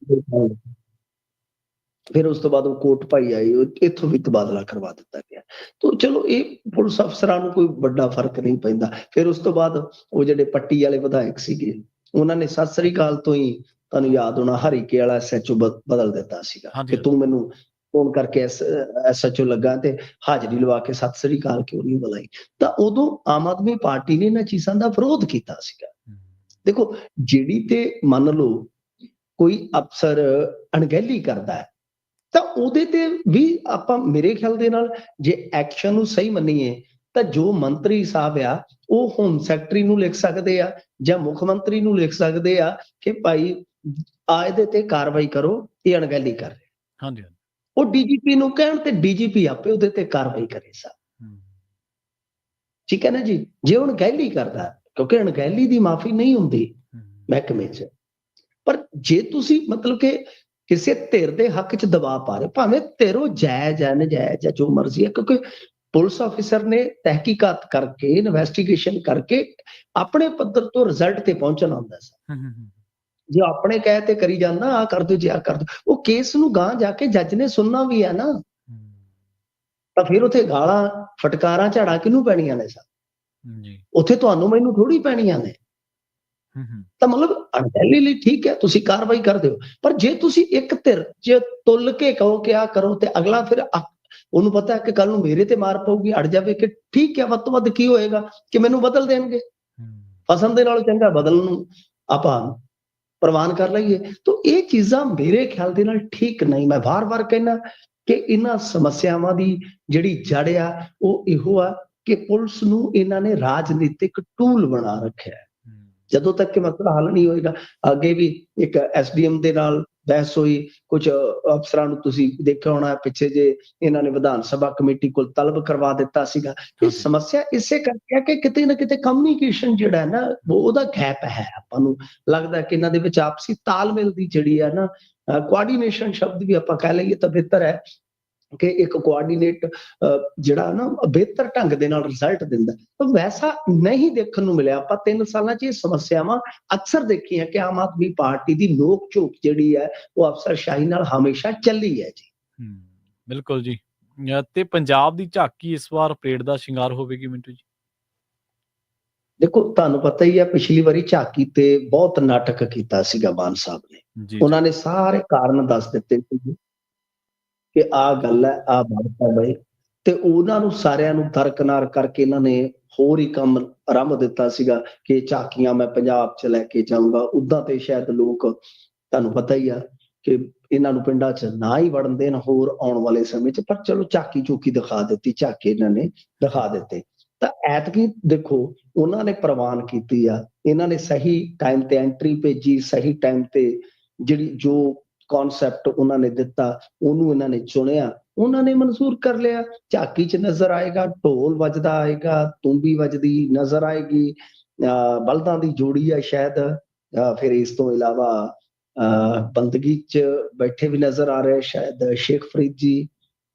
ਫਿਰ ਉਸ ਤੋਂ ਬਾਅਦ ਉਹ ਕੋਟ ਪਾਈ ਆਈ ਇੱਥੋਂ ਵੀ ਤਬਾਦਲਾ ਕਰਵਾ ਦਿੱਤਾ ਗਿਆ। ਤਾਂ ਚਲੋ ਇਹ ਪੁਲਿਸ ਅਫਸਰਾਂ ਨੂੰ ਕੋਈ ਵੱਡਾ ਫ਼ਰਕ ਨਹੀਂ ਪੈਂਦਾ। ਫਿਰ ਉਸ ਤੋਂ ਬਾਅਦ ਉਹ ਜਿਹੜੇ ਪੱਟੀ ਵਾਲੇ ਵਿਧਾਇਕ ਸੀਗੇ ਉਹਨਾਂ ਨੇ ਸਤਿ ਸ੍ਰੀ ਅਕਾਲ ਤੋਂ ਹੀ ਤੁਹਾਨੂੰ ਯਾਦ ਹੋਣਾ ਹਰੀਕੇ ਵਾਲਾ ਐਸਐਚਓ ਬਦਲ ਦਿੱਤਾ ਸੀਗਾ। ਕਿ ਤੂੰ ਮੈਨੂੰ ਫੋਨ ਕਰਕੇ ਐਸਐਚਓ ਲੱਗਾ ਤੇ ਹਾਜ਼ਰੀ ਲਵਾ ਕੇ ਸਤਿ ਸ੍ਰੀ ਅਕਾਲ ਕਿਉਂ ਨਹੀਂ ਬੁਲਾਈ? ਤਾਂ ਉਦੋਂ ਆਮ ਆਦਮੀ ਪਾਰਟੀ ਨੇ ਇਹਨਾਂ ਚੀਜ਼ਾਂ ਦਾ ਵਿਰੋਧ ਕੀਤਾ ਸੀਗਾ। ਦੇਖੋ ਜਿਹੜੀ ਤੇ ਮੰਨ ਲਓ ਕੋਈ ਅਫਸਰ ਅਣਗਹਿਲੀ ਕਰਦਾ ਹੈ ਤਾਂ ਉਹਦੇ ਤੇ ਵੀ ਆਪਾਂ ਮੇਰੇ ਖਿਆਲ ਦੇ ਨਾਲ ਜੇ ਐਕਸ਼ਨ ਨੂੰ ਸਹੀ ਮੰਨੀਏ ਤਾਂ ਜੋ ਮੰਤਰੀ ਸਾਹਿਬ ਆ ਉਹ ਹੋਮ ਸੈਕਟਰੀ ਨੂੰ ਲਿਖ ਸਕਦੇ ਆ ਜਾਂ ਮੁੱਖ ਮੰਤਰੀ ਨੂੰ ਲਿਖ ਸਕਦੇ ਆ ਕਿ ਭਾਈ ਆ ਇਹਦੇ ਤੇ ਕਾਰਵਾਈ ਕਰੋ ਇਹ ਅਣਗਹਿਲੀ ਕਰ ਰਿਹਾ। ਹਾਂਜੀ ਉਹ ਡੀਜੀਪੀ ਨੂੰ ਕਹਿਣ ਤੇ ਡੀਜੀਪੀ ਆਪੇ ਉਹਦੇ ਤੇ ਕਾਰਵਾਈ ਕਰੇ ਸਾ ਠੀਕ ਹੈ ਨਾ ਜੀ? ਜੇ ਉਹ ਅਣਗਹਿਲੀ ਕਰਦਾ ਕਿਉਂਕਿ ਅਣਗਹਿਲੀ ਦੀ ਮਾਫੀ ਨਹੀਂ ਹੁੰਦੀ ਮਹਿਕਮੇ 'ਚ। ਪਰ ਜੇ ਤੁਸੀਂ ਮਤਲਬ ਕਿ ਕਿਸੇ ਧਿਰ ਦੇ ਹੱਕ 'ਚ ਦਬਾਅ ਪਾ ਰਹੇ ਭਾਵੇਂ ਧਿਰੋ ਜਾਇਜ਼ ਹੈ ਨਜਾਇਜ਼ ਹੈ ਜੋ ਮਰਜ਼ੀ ਹੈ ਕਿਉਂਕਿ ਪੁਲਿਸ ਅਫੀਸਰ ਨੇ ਤਹਿਕੀਕਾਤ ਕਰਕੇ ਇਨਵੈਸਟੀਗੇਸ਼ਨ ਕਰਕੇ ਆਪਣੇ ਪੱਧਰ ਤੋਂ ਰਿਜ਼ਲਟ ਤੇ ਪਹੁੰਚਣਾ ਹੁੰਦਾ ਸੀ ਜੇ ਆਪਣੇ ਕਹੇ ਤੇ ਕਰੀ ਜਾਂਦਾ ਆ ਕਰ ਦਿਓ ਜੇ ਆ ਕਰ ਦਿਓ। ਉਹ ਕੇਸ ਨੂੰ ਗਾਂ ਜਾ ਕੇ ਜੱਜ ਨੇ ਸੁਣਨਾ ਵੀ ਹੈ ਨਾ। ਤਾਂ ਫਿਰ ਉੱਥੇ ਗਾਲਾਂ ਫਟਕਾਰਾਂ ਝਾੜਾ ਕਿਹਨੂੰ ਪੈਣੀਆਂ ਨੇ ਸਾ ਜੀ। ਉੱਥੇ ਤੁਹਾਨੂੰ ਮੈਨੂੰ ਥੋੜੀ ਪੈਣੀਆਂ ਨੇ। ਤਾਂ ਮਤਲਬ ਅਣਗਹਿਲੀ ਲਈ ਠੀਕ ਹੈ ਤੁਸੀਂ ਕਾਰਵਾਈ ਕਰਦੇ ਹੋ। ਪਰ ਜੇ ਤੁਸੀਂ ਇੱਕ ਧਿਰ ਜੇ ਤੁੱਲ ਕੇ ਕਹੋ ਕਿ ਆ ਕਰੋ ਤੇ ਅਗਲਾ ਫਿਰ ਉਹਨੂੰ ਪਤਾ ਹੈ ਕਿ ਕੱਲ ਨੂੰ ਮੇਰੇ ਤੇ ਮਾਰ ਪਊਗੀ ਅੜ ਜਾਵੇ ਕਿ ਠੀਕ ਹੈ ਵੱਧ ਤੋਂ ਵੱਧ ਕੀ ਹੋਏਗਾ? ਕਿ ਮੈਨੂੰ ਬਦਲ ਦੇਣਗੇ? ਹੂੰ ਫਸਣ ਦੇ ਨਾਲ ਚੰਗਾ ਬਦਲਣ ਨੂੰ ਆਪਾਂ ਪ੍ਰਵਾਨ ਕਰ ਲਈਏ। ਤਾਂ ਇਹ ਚੀਜ਼ਾਂ ਮੇਰੇ ਖਿਆਲ ਦੇ ਨਾਲ ਠੀਕ ਨਹੀਂ। ਮੈਂ ਵਾਰ-ਵਾਰ ਕਹਿਣਾ ਕਿ ਇਹਨਾਂ ਸਮੱਸਿਆਵਾਂ ਦੀ ਜਿਹੜੀ ਜੜ ਆ ਉਹ ਇਹੋ ਆ ਕਿ ਪੁਲਿਸ ਨੂੰ ਇਹਨਾਂ ਨੇ ਰਾਜਨੀਤਿਕ ਟੂਲ ਬਣਾ ਰੱਖਿਆ। ਜਦੋਂ ਤੱਕ ਕਿ ਮਸਲਾ ਹੱਲ ਨਹੀਂ ਹੋਏਗਾ ਅੱਗੇ ਵੀ ਇੱਕ ਐਸਡੀਐਮ ਦੇ ਨਾਲ ਬਹਿਸ ਹੋਈ ਕੁਝ ਅਫਸਰਾਂ ਨੂੰ ਤੁਸੀਂ ਦੇਖਿਆ ਹੋਣਾ ਪਿੱਛੇ ਜੇ ਇਹਨਾਂ ਨੇ ਵਿਧਾਨ ਸਭਾ ਕਮੇਟੀ ਕੋਲ ਤਲਬ ਕਰਵਾ ਦਿੱਤਾ ਸੀਗਾ। ਇਹ। ਸਮੱਸਿਆ ਇਸੇ ਕਰਕੇ ਆ ਕਿ ਕਿਤੇ ਨਾ ਕਿਤੇ ਕਮਿਊਨੀਕੇਸ਼ਨ ਜਿਹੜਾ ਹੈ ਨਾ ਉਹ- ਉਹਦਾ ਗੈਪ ਹੈ ਆਪਾਂ ਨੂੰ। ਲੱਗਦਾ ਕਿ ਇਹਨਾਂ ਦੇ ਵਿੱਚ ਆਪਸੀ ਤਾਲਮੇਲ ਦੀ ਜਿਹੜੀ ਹੈ ਨਾ ਕੋਆਰਡੀਨੇਸ਼ਨ ਸ਼ਬਦ ਵੀ ਆਪਾਂ ਕਹਿ ਲਈਏ ਤਾਂ ਬਿਹਤਰ ਹੈ। ਕਿ ਇੱਕ ਕੋਆਰਡੀਨੇਟ ਜਿਹੜਾ ਨਾ ਬਿਹਤਰ ਢੰਗ ਦੇ ਨਾਲ ਰਿਜ਼ਲਟ ਦਿੰਦਾ ਤਾਂ ਵੈਸਾ ਨਹੀਂ ਦੇਖਣ ਨੂੰ ਮਿਲਿਆ। ਆਪਾਂ 3 ਸਾਲਾਂ 'ਚ ਇਹ ਸਮੱਸਿਆਵਾਂ ਅਕਸਰ ਦੇਖੀਆਂ ਕਿ ਆਮ ਆਦਮੀ ਪਾਰਟੀ ਦੀ ਨੋਕ ਝੋਕ ਜਿਹੜੀ ਹੈ ਉਹ ਅਫਸਰਸ਼ਾਹੀ ਨਾਲ ਹਮੇਸ਼ਾ ਚੱਲੀ ਹੈ ਜੀ। ਬਿਲਕੁਲ ਜੀ। ਤੇ ਪੰਜਾਬ ਦੀ ਝਾਕੀ ਇਸ ਵਾਰ ਪਰੇਡ ਦਾ ਸ਼ਿੰਗਾਰ ਹੋਵੇਗੀ ਮਿੰਟੂ ਜੀ? ਦੇਖੋ ਤੁਹਾਨੂੰ ਪਤਾ ਹੀ ਹੈ ਪਿਛਲੀ ਵਾਰੀ ਝਾਕੀ ਤੇ ਬਹੁਤ ਨਾਟਕ ਕੀਤਾ ਸੀਗਾ ਮਾਨ ਸਾਹਿਬ ਨੇ। ਉਹਨਾਂ ਨੇ ਸਾਰੇ ਕਾਰਨ ਦੱਸ ਦਿੱਤੇ ਸੀ ਕਿ ਆਹ ਗੱਲ ਹੈ ਆਹ ਬਾਤ ਹੈ ਬਈ। ਤੇ ਉਹਨਾਂ ਨੂੰ ਸਾਰਿਆਂ ਨੂੰ ਦਰਕਨਾਰ ਕਰਕੇ ਇਹਨਾਂ ਨੇ ਹੋਰ ਹੀ ਕੰਮ ਆਰੰਭ ਦਿੱਤਾ ਸੀਗਾ ਕਿ ਝਾਕੀਆਂ ਮੈਂ ਪੰਜਾਬ 'ਚ ਲੈ ਕੇ ਜਾਊਂਗਾ। ਉਦਾਂ ਤੇ ਸ਼ਾਇਦ ਲੋਕ ਤੁਹਾਨੂੰ ਪਤਾ ਹੀ ਆ ਕਿ ਇਹਨਾਂ ਨੂੰ ਪਿੰਡਾਂ 'ਚ ਨਾ ਹੀ ਵੜਨ ਦੇਣ, ਹੋਰ ਆਉਣ ਵਾਲੇ ਸਮੇਂ 'ਚ, ਪਰ ਚਲੋ ਝਾਕੀ ਚੂਕੀ ਦਿਖਾ ਦਿੱਤੀ ਝਾਕੇ ਇਹਨਾਂ ਨੇ ਦਿਖਾ ਦਿੱਤੇ। ਤਾਂ ਐਤਕੀ ਦੇਖੋ, ਉਹਨਾਂ ਨੇ ਪ੍ਰਵਾਨ ਕੀਤੀ ਆ। ਇਹਨਾਂ ਨੇ ਸਹੀ ਟਾਈਮ ਤੇ ਐਂਟਰੀ ਭੇਜੀ, ਸਹੀ ਟਾਈਮ ਤੇ ਜਿਹੜੀ ਜੋ ਕਨਸੈਪਟ ਉਹਨਾਂ ਨੇ ਦਿੱਤਾ ਉਹਨੂੰ ਇਹਨਾਂ ਨੇ ਚੁਣਿਆ ਉਹਨਾਂ ਨੇ ਮਨਜ਼ੂਰ ਕਰ ਲਿਆ। ਝਾਕੀ 'ਚ ਨਜ਼ਰ ਆਏਗਾ ਢੋਲ ਵੱਜਦਾ ਆਏਗਾ ਤੁੰਬੀ ਵੱਜਦੀ ਨਜ਼ਰ ਆਏਗੀ ਬਲਦਾਂ ਦੀ ਜੋੜੀ ਆ ਸ਼ਾਇਦ ਫਿਰ ਇਸ ਤੋਂ ਇਲਾਵਾ ਬੰਦਗੀ 'ਚ ਬੈਠੇ ਵੀ ਨਜ਼ਰ ਆ ਰਹੇ ਸ਼ਾਇਦ ਸ਼ੇਖ ਫਰੀਦ ਜੀ।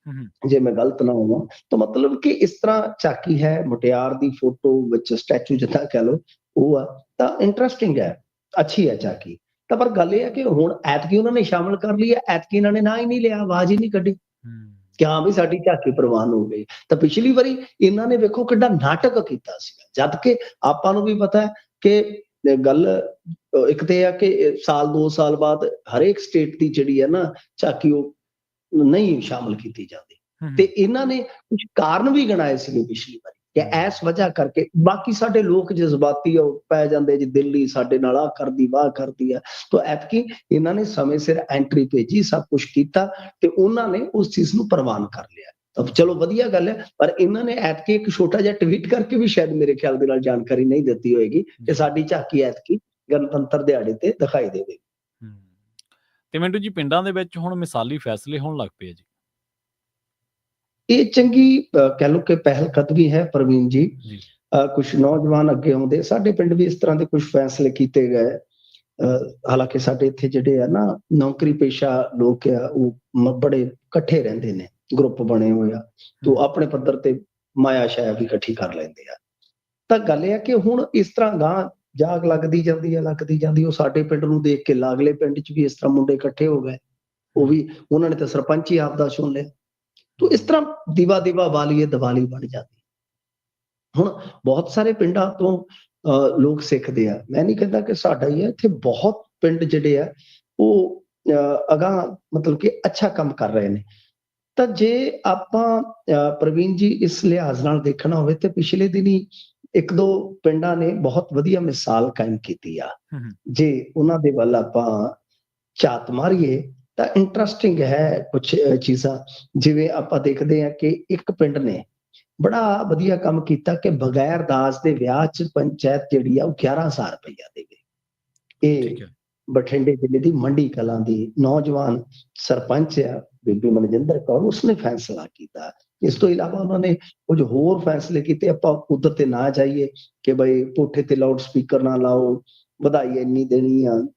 ਹੂੰ ਹੂੰ ਜੇ ਮੈਂ ਗਲਤ ਨਾ ਹੋਵਾਂ ਤਾਂ ਮਤਲਬ ਕਿ ਇਸ ਤਰ੍ਹਾਂ ਝਾਕੀ ਹੈ ਮੁਟਿਆਰ ਦੀ ਫੋਟੋ ਵਿੱਚ ਸਟੈਚੂ ਜਿੱਦਾਂ ਕਹਿ ਲਓ ਉਹ ਆ ਤਾਂ ਇੰਟਰਸਟਿੰਗ ਹੈ ਅੱਛੀ ਹੈ ਝਾਕੀ। ਤਾਂ ਪਰ ਗੱਲ ਇਹ ਹੈ ਕਿ ਹੁਣ ਐਤਕੀ ਉਹਨਾਂ ਨੇ ਸ਼ਾਮਲ ਕਰ ਲਈ ਹੈ ਐਤਕੀ ਇਹਨਾਂ ਨੇ ਨਾ ਹੀ ਨਹੀਂ ਲਿਆ ਆਵਾਜ਼ ਹੀ ਨਹੀਂ ਕੱਢੀ। ਕਿ ਹਾਂ ਵੀ ਸਾਡੀ ਝਾਕੀ ਪ੍ਰਵਾਨ ਹੋ ਗਈ। ਤਾਂ ਪਿਛਲੀ ਵਾਰੀ ਇਹਨਾਂ ਨੇ ਵੇਖੋ ਕਿੱਡਾ ਨਾਟਕ ਕੀਤਾ ਸੀਗਾ। ਜਦ ਕਿ ਆਪਾਂ ਨੂੰ ਵੀ ਪਤਾ ਹੈ ਕਿ ਗੱਲ ਇੱਕ ਤੇ ਆ ਕਿ ਸਾਲ 2 ਸਾਲ ਬਾਅਦ ਹਰੇਕ ਸਟੇਟ ਦੀ ਜਿਹੜੀ ਹੈ ਨਾ ਝਾਕੀ ਉਹ ਨਹੀਂ ਸ਼ਾਮਲ ਕੀਤੀ ਜਾਂਦੀ। ਤੇ ਇਹਨਾਂ ਨੇ ਕੁਝ ਕਾਰਨ ਵੀ ਗਣਾਏ ਸੀਗੇ ਪਿਛਲੀ ਵਾਰੀ। ਕਿ ਐਸ ਵਜ੍ਹਾ ਕਰਕੇ ਬਾਕੀ ਸਾਡੇ ਲੋਕ ਜਜ਼ਬਾਤੀ ਪੈ ਜਾਂਦੇ ਜੀ ਦਿੱਲੀ ਸਾਡੇ ਨਾਲ ਆ ਕਰਦੀ ਵਾਹ ਕਰਦੀ ਆ। ਤਾਂ ਐਤਕੀ ਇਹਨਾਂ ਨੇ ਸਮੇਂ ਸਿਰ ਐਂਟਰੀ ਭੇਜੀ ਸਭ ਕੁਝ ਕੀਤਾ ਤੇ ਉਹਨਾਂ ਨੇ ਉਸ ਚੀਜ਼ ਨੂੰ ਪ੍ਰਵਾਨ ਕਰ ਲਿਆ। ਤਾਂ ਚਲੋ ਵਧੀਆ ਗੱਲ ਹੈ ਪਰ ਇਹਨਾਂ ਨੇ ਐਤਕੀ ਇੱਕ ਛੋਟਾ ਜਿਹਾ ਟਵੀਟ ਕਰਕੇ ਵੀ ਸ਼ਾਇਦ ਮੇਰੇ ਖਿਆਲ ਦੇ ਨਾਲ ਜਾਣਕਾਰੀ ਨਹੀਂ ਦਿੱਤੀ ਹੋਏਗੀ ਕਿ ਸਾਡੀ ਝਾਕੀ ਐਤਕੀ ਗਣਤੰਤਰ ਦਿਹਾੜੇ ਤੇ ਦਿਖਾਈ ਦੇਵੇ। ਤੇ ਮਿੰਟੂ ਜੀ ਪਿੰਡਾਂ ਦੇ ਵਿੱਚ ਹੁਣ ਮਿਸਾਲੀ ਫੈਸਲੇ ਹੋਣ ਲੱਗ ਪਏ ਜੀ। ਇਹ ਚੰਗੀ ਕਹਿ ਲਓ ਕਿ ਪਹਿਲ ਕਦਮੀ ਹੈ ਪ੍ਰਵੀਨ ਜੀ। ਕੁਝ ਨੌਜਵਾਨ ਅੱਗੇ ਆਉਂਦੇ ਸਾਡੇ ਪਿੰਡ ਵੀ ਇਸ ਤਰ੍ਹਾਂ ਦੇ ਕੁਝ ਫੈਸਲੇ ਕੀਤੇ ਗਏ। ਹਾਲਾਂਕਿ ਸਾਡੇ ਇੱਥੇ ਜਿਹੜੇ ਆ ਨਾ ਨੌਕਰੀ ਪੇਸ਼ਾ ਲੋਕ ਆ ਉਹ ਬੜੇ ਇਕੱਠੇ ਰਹਿੰਦੇ ਨੇ ਗਰੁੱਪ ਬਣੇ ਹੋਏ ਆ। ਤੋਂ ਆਪਣੇ ਪੱਧਰ ਤੇ ਮਾਇਆ ਸ਼ਾਇਆ ਵੀ ਇਕੱਠੀ ਕਰ ਲੈਂਦੇ ਆ। ਤਾਂ ਗੱਲ ਇਹ ਆ ਕਿ ਹੁਣ ਇਸ ਤਰ੍ਹਾਂ ਗਾਂ ਜਾਗ ਲੱਗਦੀ ਜਾਂਦੀ ਆ ਲੱਗਦੀ ਜਾਂਦੀ ਉਹ ਸਾਡੇ ਪਿੰਡ ਨੂੰ ਦੇਖ ਕੇ ਲਾਗਲੇ ਪਿੰਡ 'ਚ ਵੀ ਇਸ ਤਰ੍ਹਾਂ ਮੁੰਡੇ ਇਕੱਠੇ ਹੋ ਗਏ। ਉਹ ਵੀ ਉਹਨਾਂ ਨੇ ਤਾਂ ਸਰਪੰਚ ਹੀ ਆਪਦਾ ਚੁਣ ਲਿਆ। ਤੋ ਇਸ ਤਰ੍ਹਾਂ ਦੀਵਾ ਦੀਵਾ ਵਾਲੀਏ ਦੀਵਾਲੀ ਬਣ ਜਾਂਦੀ। ਹੁਣ ਬਹੁਤ ਸਾਰੇ ਪਿੰਡਾਂ ਤੋਂ ਲੋਕ ਸਿੱਖਦੇ ਆ। ਮੈਂ ਨਹੀਂ ਕਹਿੰਦਾ ਕਿ ਸਾਡਾ ਹੀ ਹੈ ਇੱਥੇ ਬਹੁਤ ਪਿੰਡ ਜਿਹੜੇ ਆ ਉਹ ਅਗਾਂਹ ਮਤਲਬ ਕਿ ਅੱਛਾ ਕੰਮ ਕਰ ਰਹੇ ਨੇ। ਤਾਂ ਜੇ ਆਪਾਂ ਪ੍ਰਵੀਨ ਜੀ ਇਸ ਲਿਹਾਜ਼ ਨਾਲ ਦੇਖਣਾ ਹੋਵੇ ਤੇ ਪਿਛਲੇ ਦਿਨੀ ਇੱਕ ਦੋ ਪਿੰਡਾਂ ਨੇ ਬਹੁਤ ਵਧੀਆ ਮਿਸਾਲ ਕਾਇਮ ਕੀਤੀ ਆ। ਜੇ ਉਹਨਾਂ ਦੇ ਵੱਲ ਆਪਾਂ ਝਾਤ ਮਾਰੀਏ ਤਾਂ ਇੰਟਰਸਟਿੰਗ ਹੈ ਕੁਝ ਚੀਜ਼ਾਂ। ਜਿਵੇਂ ਆਪਾਂ ਦੇਖਦੇ ਹਾਂ ਕਿ ਇੱਕ ਪਿੰਡ ਨੇ ਬੜਾ ਵਧੀਆ ਕੰਮ ਕੀਤਾ ਕਿ ਬਗੈਰ ਦਾਜ ਦੇ ਵਿਆਹ 'ਚ ਪੰਚਾਇਤ ਜਿਹੜੀ ਆ ਉਹ 11000 ਰੁਪਇਆ ਦੇਵੇ ਇਹ ਠੀਕ ਹੈ। ਬਠਿੰਡੇ ਜ਼ਿਲ੍ਹੇ ਦੀ ਮੰਡੀ ਕਲਾਂ ਦੀ ਨੌਜਵਾਨ ਸਰਪੰਚ ਆ ਬੀਬੀ ਮਨਜਿੰਦਰ ਕੌਰ ਉਸਨੇ ਫੈਸਲਾ ਕੀਤਾ। ਇਸ ਤੋਂ ਇਲਾਵਾ ਉਹਨਾਂ ਨੇ ਕੁਝ ਹੋਰ ਫੈਸਲੇ ਕੀਤੇ। ਆਪਾਂ ਉਧਰ ਤੇ ਨਾ ਜਾਈਏ ਕਿ ਬਈ ਕੋਠੇ ਤੇ ਲਾਊਡ ਸਪੀਕਰ ਨਾ ਲਾਓ ਵਧਾਈ ਇੰਨੀ ਦੇਣੀ ਆ।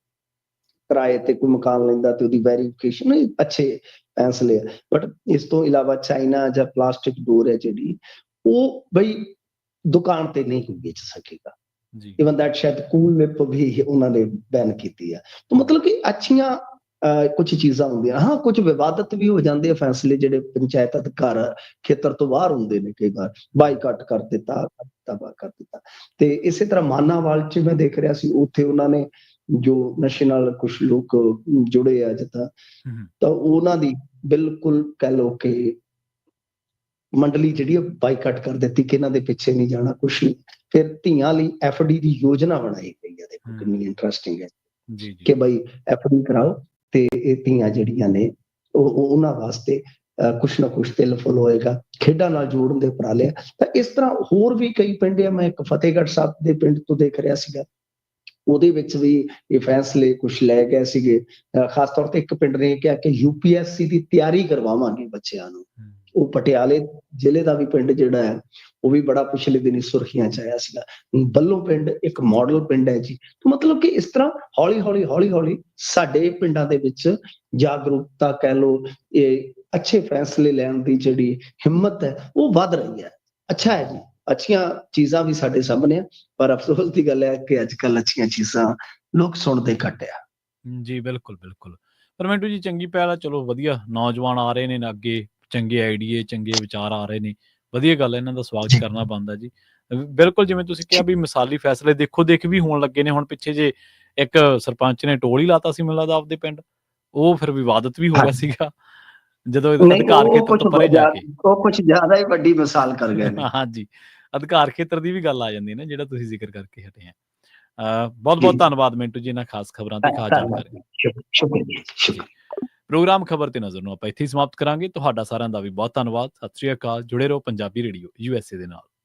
ਕਿਰਾਏ ਤੇ ਕੋਈ ਮਕਾਨ ਲੈਂਦਾ ਤੇ ਉਹਦੀ ਵੈਰੀਫਿਕੇਸ਼ਨ ਅੱਛੇ ਫੈਸਲੇ ਆ। ਬਟ ਇਸ ਤੋਂ ਇਲਾਵਾ ਚਾਈਨਾ ਜਾਂ ਪਲਾਸਟਿਕ ਡੋਰ ਹੈ ਜਿਹੜੀ ਉਹ ਬਈ ਦੁਕਾਨ ਤੇ ਨਹੀਂ ਵੇਚ ਸਕੇਗਾ। ਜੀ। ਇਵਨ ਦੈਟ ਸ਼ਾਇਦ ਕੂਲ ਲਿਪ ਵੀ ਉਹਨਾਂ ਨੇ ਬੈਨ ਕੀਤੀ ਆ। ਤਾਂ ਮਤਲਬ ਕਿ ਅੱਛੀਆਂ ਕੁਝ ਚੀਜ਼ਾਂ ਹੁੰਦੀਆਂ। ਹਾਂ ਕੁਝ ਵਿਵਾਦਤ ਵੀ ਹੋ ਜਾਂਦੇ ਆ ਫੈਸਲੇ ਜਿਹੜੇ ਪੰਚਾਇਤ ਅਧਿਕਾਰ ਖੇਤਰ ਤੋਂ ਬਾਹਰ ਹੁੰਦੇ ਨੇ ਕਈ ਵਾਰ। ਬਾਈਕਾਟ ਕਰ ਦਿੱਤਾ ਤਬਾਹ ਕਰ ਦਿੱਤਾ। ਤੇ ਇਸੇ ਤਰ੍ਹਾਂ ਮਾਨਾਵਾਲ ਚ ਮੈਂ ਦੇਖ ਰਿਹਾ ਸੀ ਉੱਥੇ ਉਹਨਾਂ ਨੇ ਜੋ ਨਸ਼ੇ ਨਾਲ ਕੁਝ ਲੋਕ ਜੁੜੇ ਆ ਜਿੱਦਾਂ ਤਾਂ ਉਹਨਾਂ ਦੀ ਬਿਲਕੁਲ ਕਹਿ ਲੋ ਕਿ ਮੰਡਲੀ ਜਿਹੜੀ ਬਾਈਕਾਟ ਕਰ ਦਿੱਤੀ ਕਿ ਇਹਨਾਂ ਦੇ ਪਿੱਛੇ ਨਹੀਂ ਜਾਣਾ ਕੁਛ ਨਹੀਂ। ਫਿਰ ਧੀਆਂ ਲਈ ਐਫਡੀ ਦੀ ਯੋਜਨਾ ਬਣਾਈ ਗਈ ਹੈ ਦੇਖੋ। ਕਿੰਨੀ ਇੰਟਰਸਟਿੰਗ ਹੈ। ਜੀ ਜੀ। ਕਿ ਬਈ ਐਫਡੀ ਕਰਾਓ ਤੇ ਇਹ ਧੀਆਂ ਜਿਹੜੀਆਂ ਨੇ ਉਹ ਉਹ- ਉਹਨਾਂ ਵਾਸਤੇ ਕੁਛ ਨਾ ਕੁਛ ਤਿਲ ਫੁੱਲ ਹੋਏਗਾ ਖੇਡਾਂ ਨਾਲ ਜੋੜਨ ਦੇ ਉਪਰਾਲੇ। ਤਾਂ ਇਸ ਤਰ੍ਹਾਂ ਹੋਰ ਵੀ ਕਈ ਪਿੰਡ ਆ ਮੈਂ ਇੱਕ ਫਤਿਹਗੜ੍ਹ ਸਾਹਿਬ ਦੇ ਪਿੰਡ ਤੋਂ ਦੇਖ ਰਿਹਾ ਸੀਗਾ। ਉਹਦੇ ਵਿੱਚ ਵੀ ਇਹ ਫੈਸਲੇ ਕੁਛ ਲੈ ਗਏ ਸੀਗੇ। ਖਾਸ ਤੌਰ ਤੇ ਇੱਕ ਪਿੰਡ ਨੇ ਕਿਹਾ ਕਿ ਯੂਪੀਐਸਸੀ ਦੀ ਤਿਆਰੀ ਕਰਵਾਵਾਂਗੇ ਬੱਚਿਆਂ ਨੂੰ। ਉਹ ਪਟਿਆਲੇ ਜ਼ਿਲ੍ਹੇ ਦਾ ਵੀ ਪਿੰਡ ਜਿਹੜਾ ਹੈ ਉਹ ਵੀ ਬੜਾ ਪਿਛਲੇ ਦਿਨੀ ਸੁਰਖੀਆਂ ਚ ਆਇਆ ਸੀਗਾ। ਬੱਲੋ ਪਿੰਡ ਇੱਕ ਮਾਡਲ ਪਿੰਡ ਹੈ ਜੀ। ਤਾਂ ਮਤਲਬ ਕਿ ਇਸ ਤਰ੍ਹਾਂ ਹੌਲੀ ਹੌਲੀ ਹੌਲੀ ਹੌਲੀ ਸਾਡੇ ਪਿੰਡਾਂ ਦੇ ਵਿੱਚ ਜਾਗਰੂਕਤਾ ਕਹਿ ਲੋ ਇਹ ਅੱਛੇ ਫੈਸਲੇ ਲੈਣ ਦੀ ਜਿਹੜੀ ਹਿੰਮਤ ਹੈ ਉਹ ਵੱਧ ਰਹੀ ਹੈ। ਅੱਛਾ ਹੈ ਜੀ। ਅੱਛੀਆਂ ਚੀਜ਼ਾਂ ਵੀ ਸਾਡੇ ਸਾਹਮਣੇ ਆ ਪਰ ਅਫਸੋਸ ਦੀ ਗੱਲ ਹੈ ਕਿ ਅੱਜ ਕੱਲ ਅੱਛੀਆਂ ਚੀਜ਼ਾਂ ਲੋਕ ਸੁਣਦੇ ਘੱਟ ਆ। ਜੀ ਬਿਲਕੁਲ ਬਿਲਕੁਲ। ਪਰ ਮਿੰਟੂ ਜੀ ਚੰਗੀ ਪਹਿਲ ਆ ਚਲੋ ਵਧੀਆ ਨੌਜਵਾਨ ਆ ਰਹੇ ਨੇ ਅੱਗੇ ਚੰਗੇ ਆਈਡੀਏ ਚੰਗੇ ਵਿਚਾਰ ਆ ਰਹੇ ਨੇ। ਵਧੀਆ ਗੱਲ ਹੈ ਇਹਨਾਂ ਦਾ ਸਵਾਗਤ। ਕਰਨਾ ਬਣਦਾ ਜੀ। ਬਿਲਕੁਲ ਜਿਵੇਂ ਤੁਸੀਂ ਕਿਹਾ ਵੀ ਮਿਸਾਲੀ ਫੈਸਲੇ ਦੇਖੋ ਦੇਖ ਵੀ ਹੋਣ ਲੱਗੇ ਨੇ। ਹੁਣ ਪਿੱਛੇ ਜੇ ਇੱਕ ਸਰਪੰਚ ਨੇ ਟੋਲ ਹੀ ਲਾਤਾ ਸੀ ਮੈਨੂੰ ਲੱਗਦਾ ਆਪਦੇ ਪਿੰਡ ਉਹ ਫਿਰ ਵਿਵਾਦਤ ਵੀ ਹੋ ਗਿਆ। ਸੀਗਾ। ਜਦੋਂ ਅਧਿਕਾਰ ਖੇਤਰ ਤੋਂ ਪਰੇ ਜਾ ਕੇ। ਉਹ ਕੁਝ ਜ਼ਿਆਦਾ ਹੀ ਵੱਡੀ ਮਿਸਾਲ ਕਰ ਗਏ ਨੇ। ਹਾਂਜੀ ਅਧਿਕਾਰ ਖੇਤਰ ਦੀ ਵੀ ਗੱਲ ਆ ਜਾਂਦੀ ਹੈ ਨਾ ਜਿਹੜਾ ਤੁਸੀਂ ਜ਼ਿਕਰ ਕਰਕੇ ਹਟੇ ਆ ਬਹੁਤ ਬਹੁਤ। ਧੰਨਵਾਦ ਮਿੰਟੂ ਜੀ ਇਹਨਾਂ ਖਾਸ ਖਬਰਾਂ ਤੇ ਖਾਸ ਜਾਣਕਾਰੀ ਸ਼ੁਕ- ਸ਼ੁਕਰੀਆ ਪ੍ਰੋਗਰਾਮ ਖਬਰ ਤੇ ਨਜ਼ਰ ਨੂੰ ਆਪਾਂ ਇੱਥੇ ਹੀ ਸਮਾਪਤ ਕਰਾਂਗੇ। ਤੁਹਾਡਾ ਸਾਰਿਆਂ ਦਾ ਵੀ ਬਹੁਤ ਧੰਨਵਾਦ। ਸਤਿ ਸ਼੍ਰੀ ਅਕਾਲ। ਜੁੜੇ ਰਹੋ ਪੰਜਾਬੀ ਰੇਡੀਓ ਯੂਐਸਏ ਦੇ ਨਾਲ।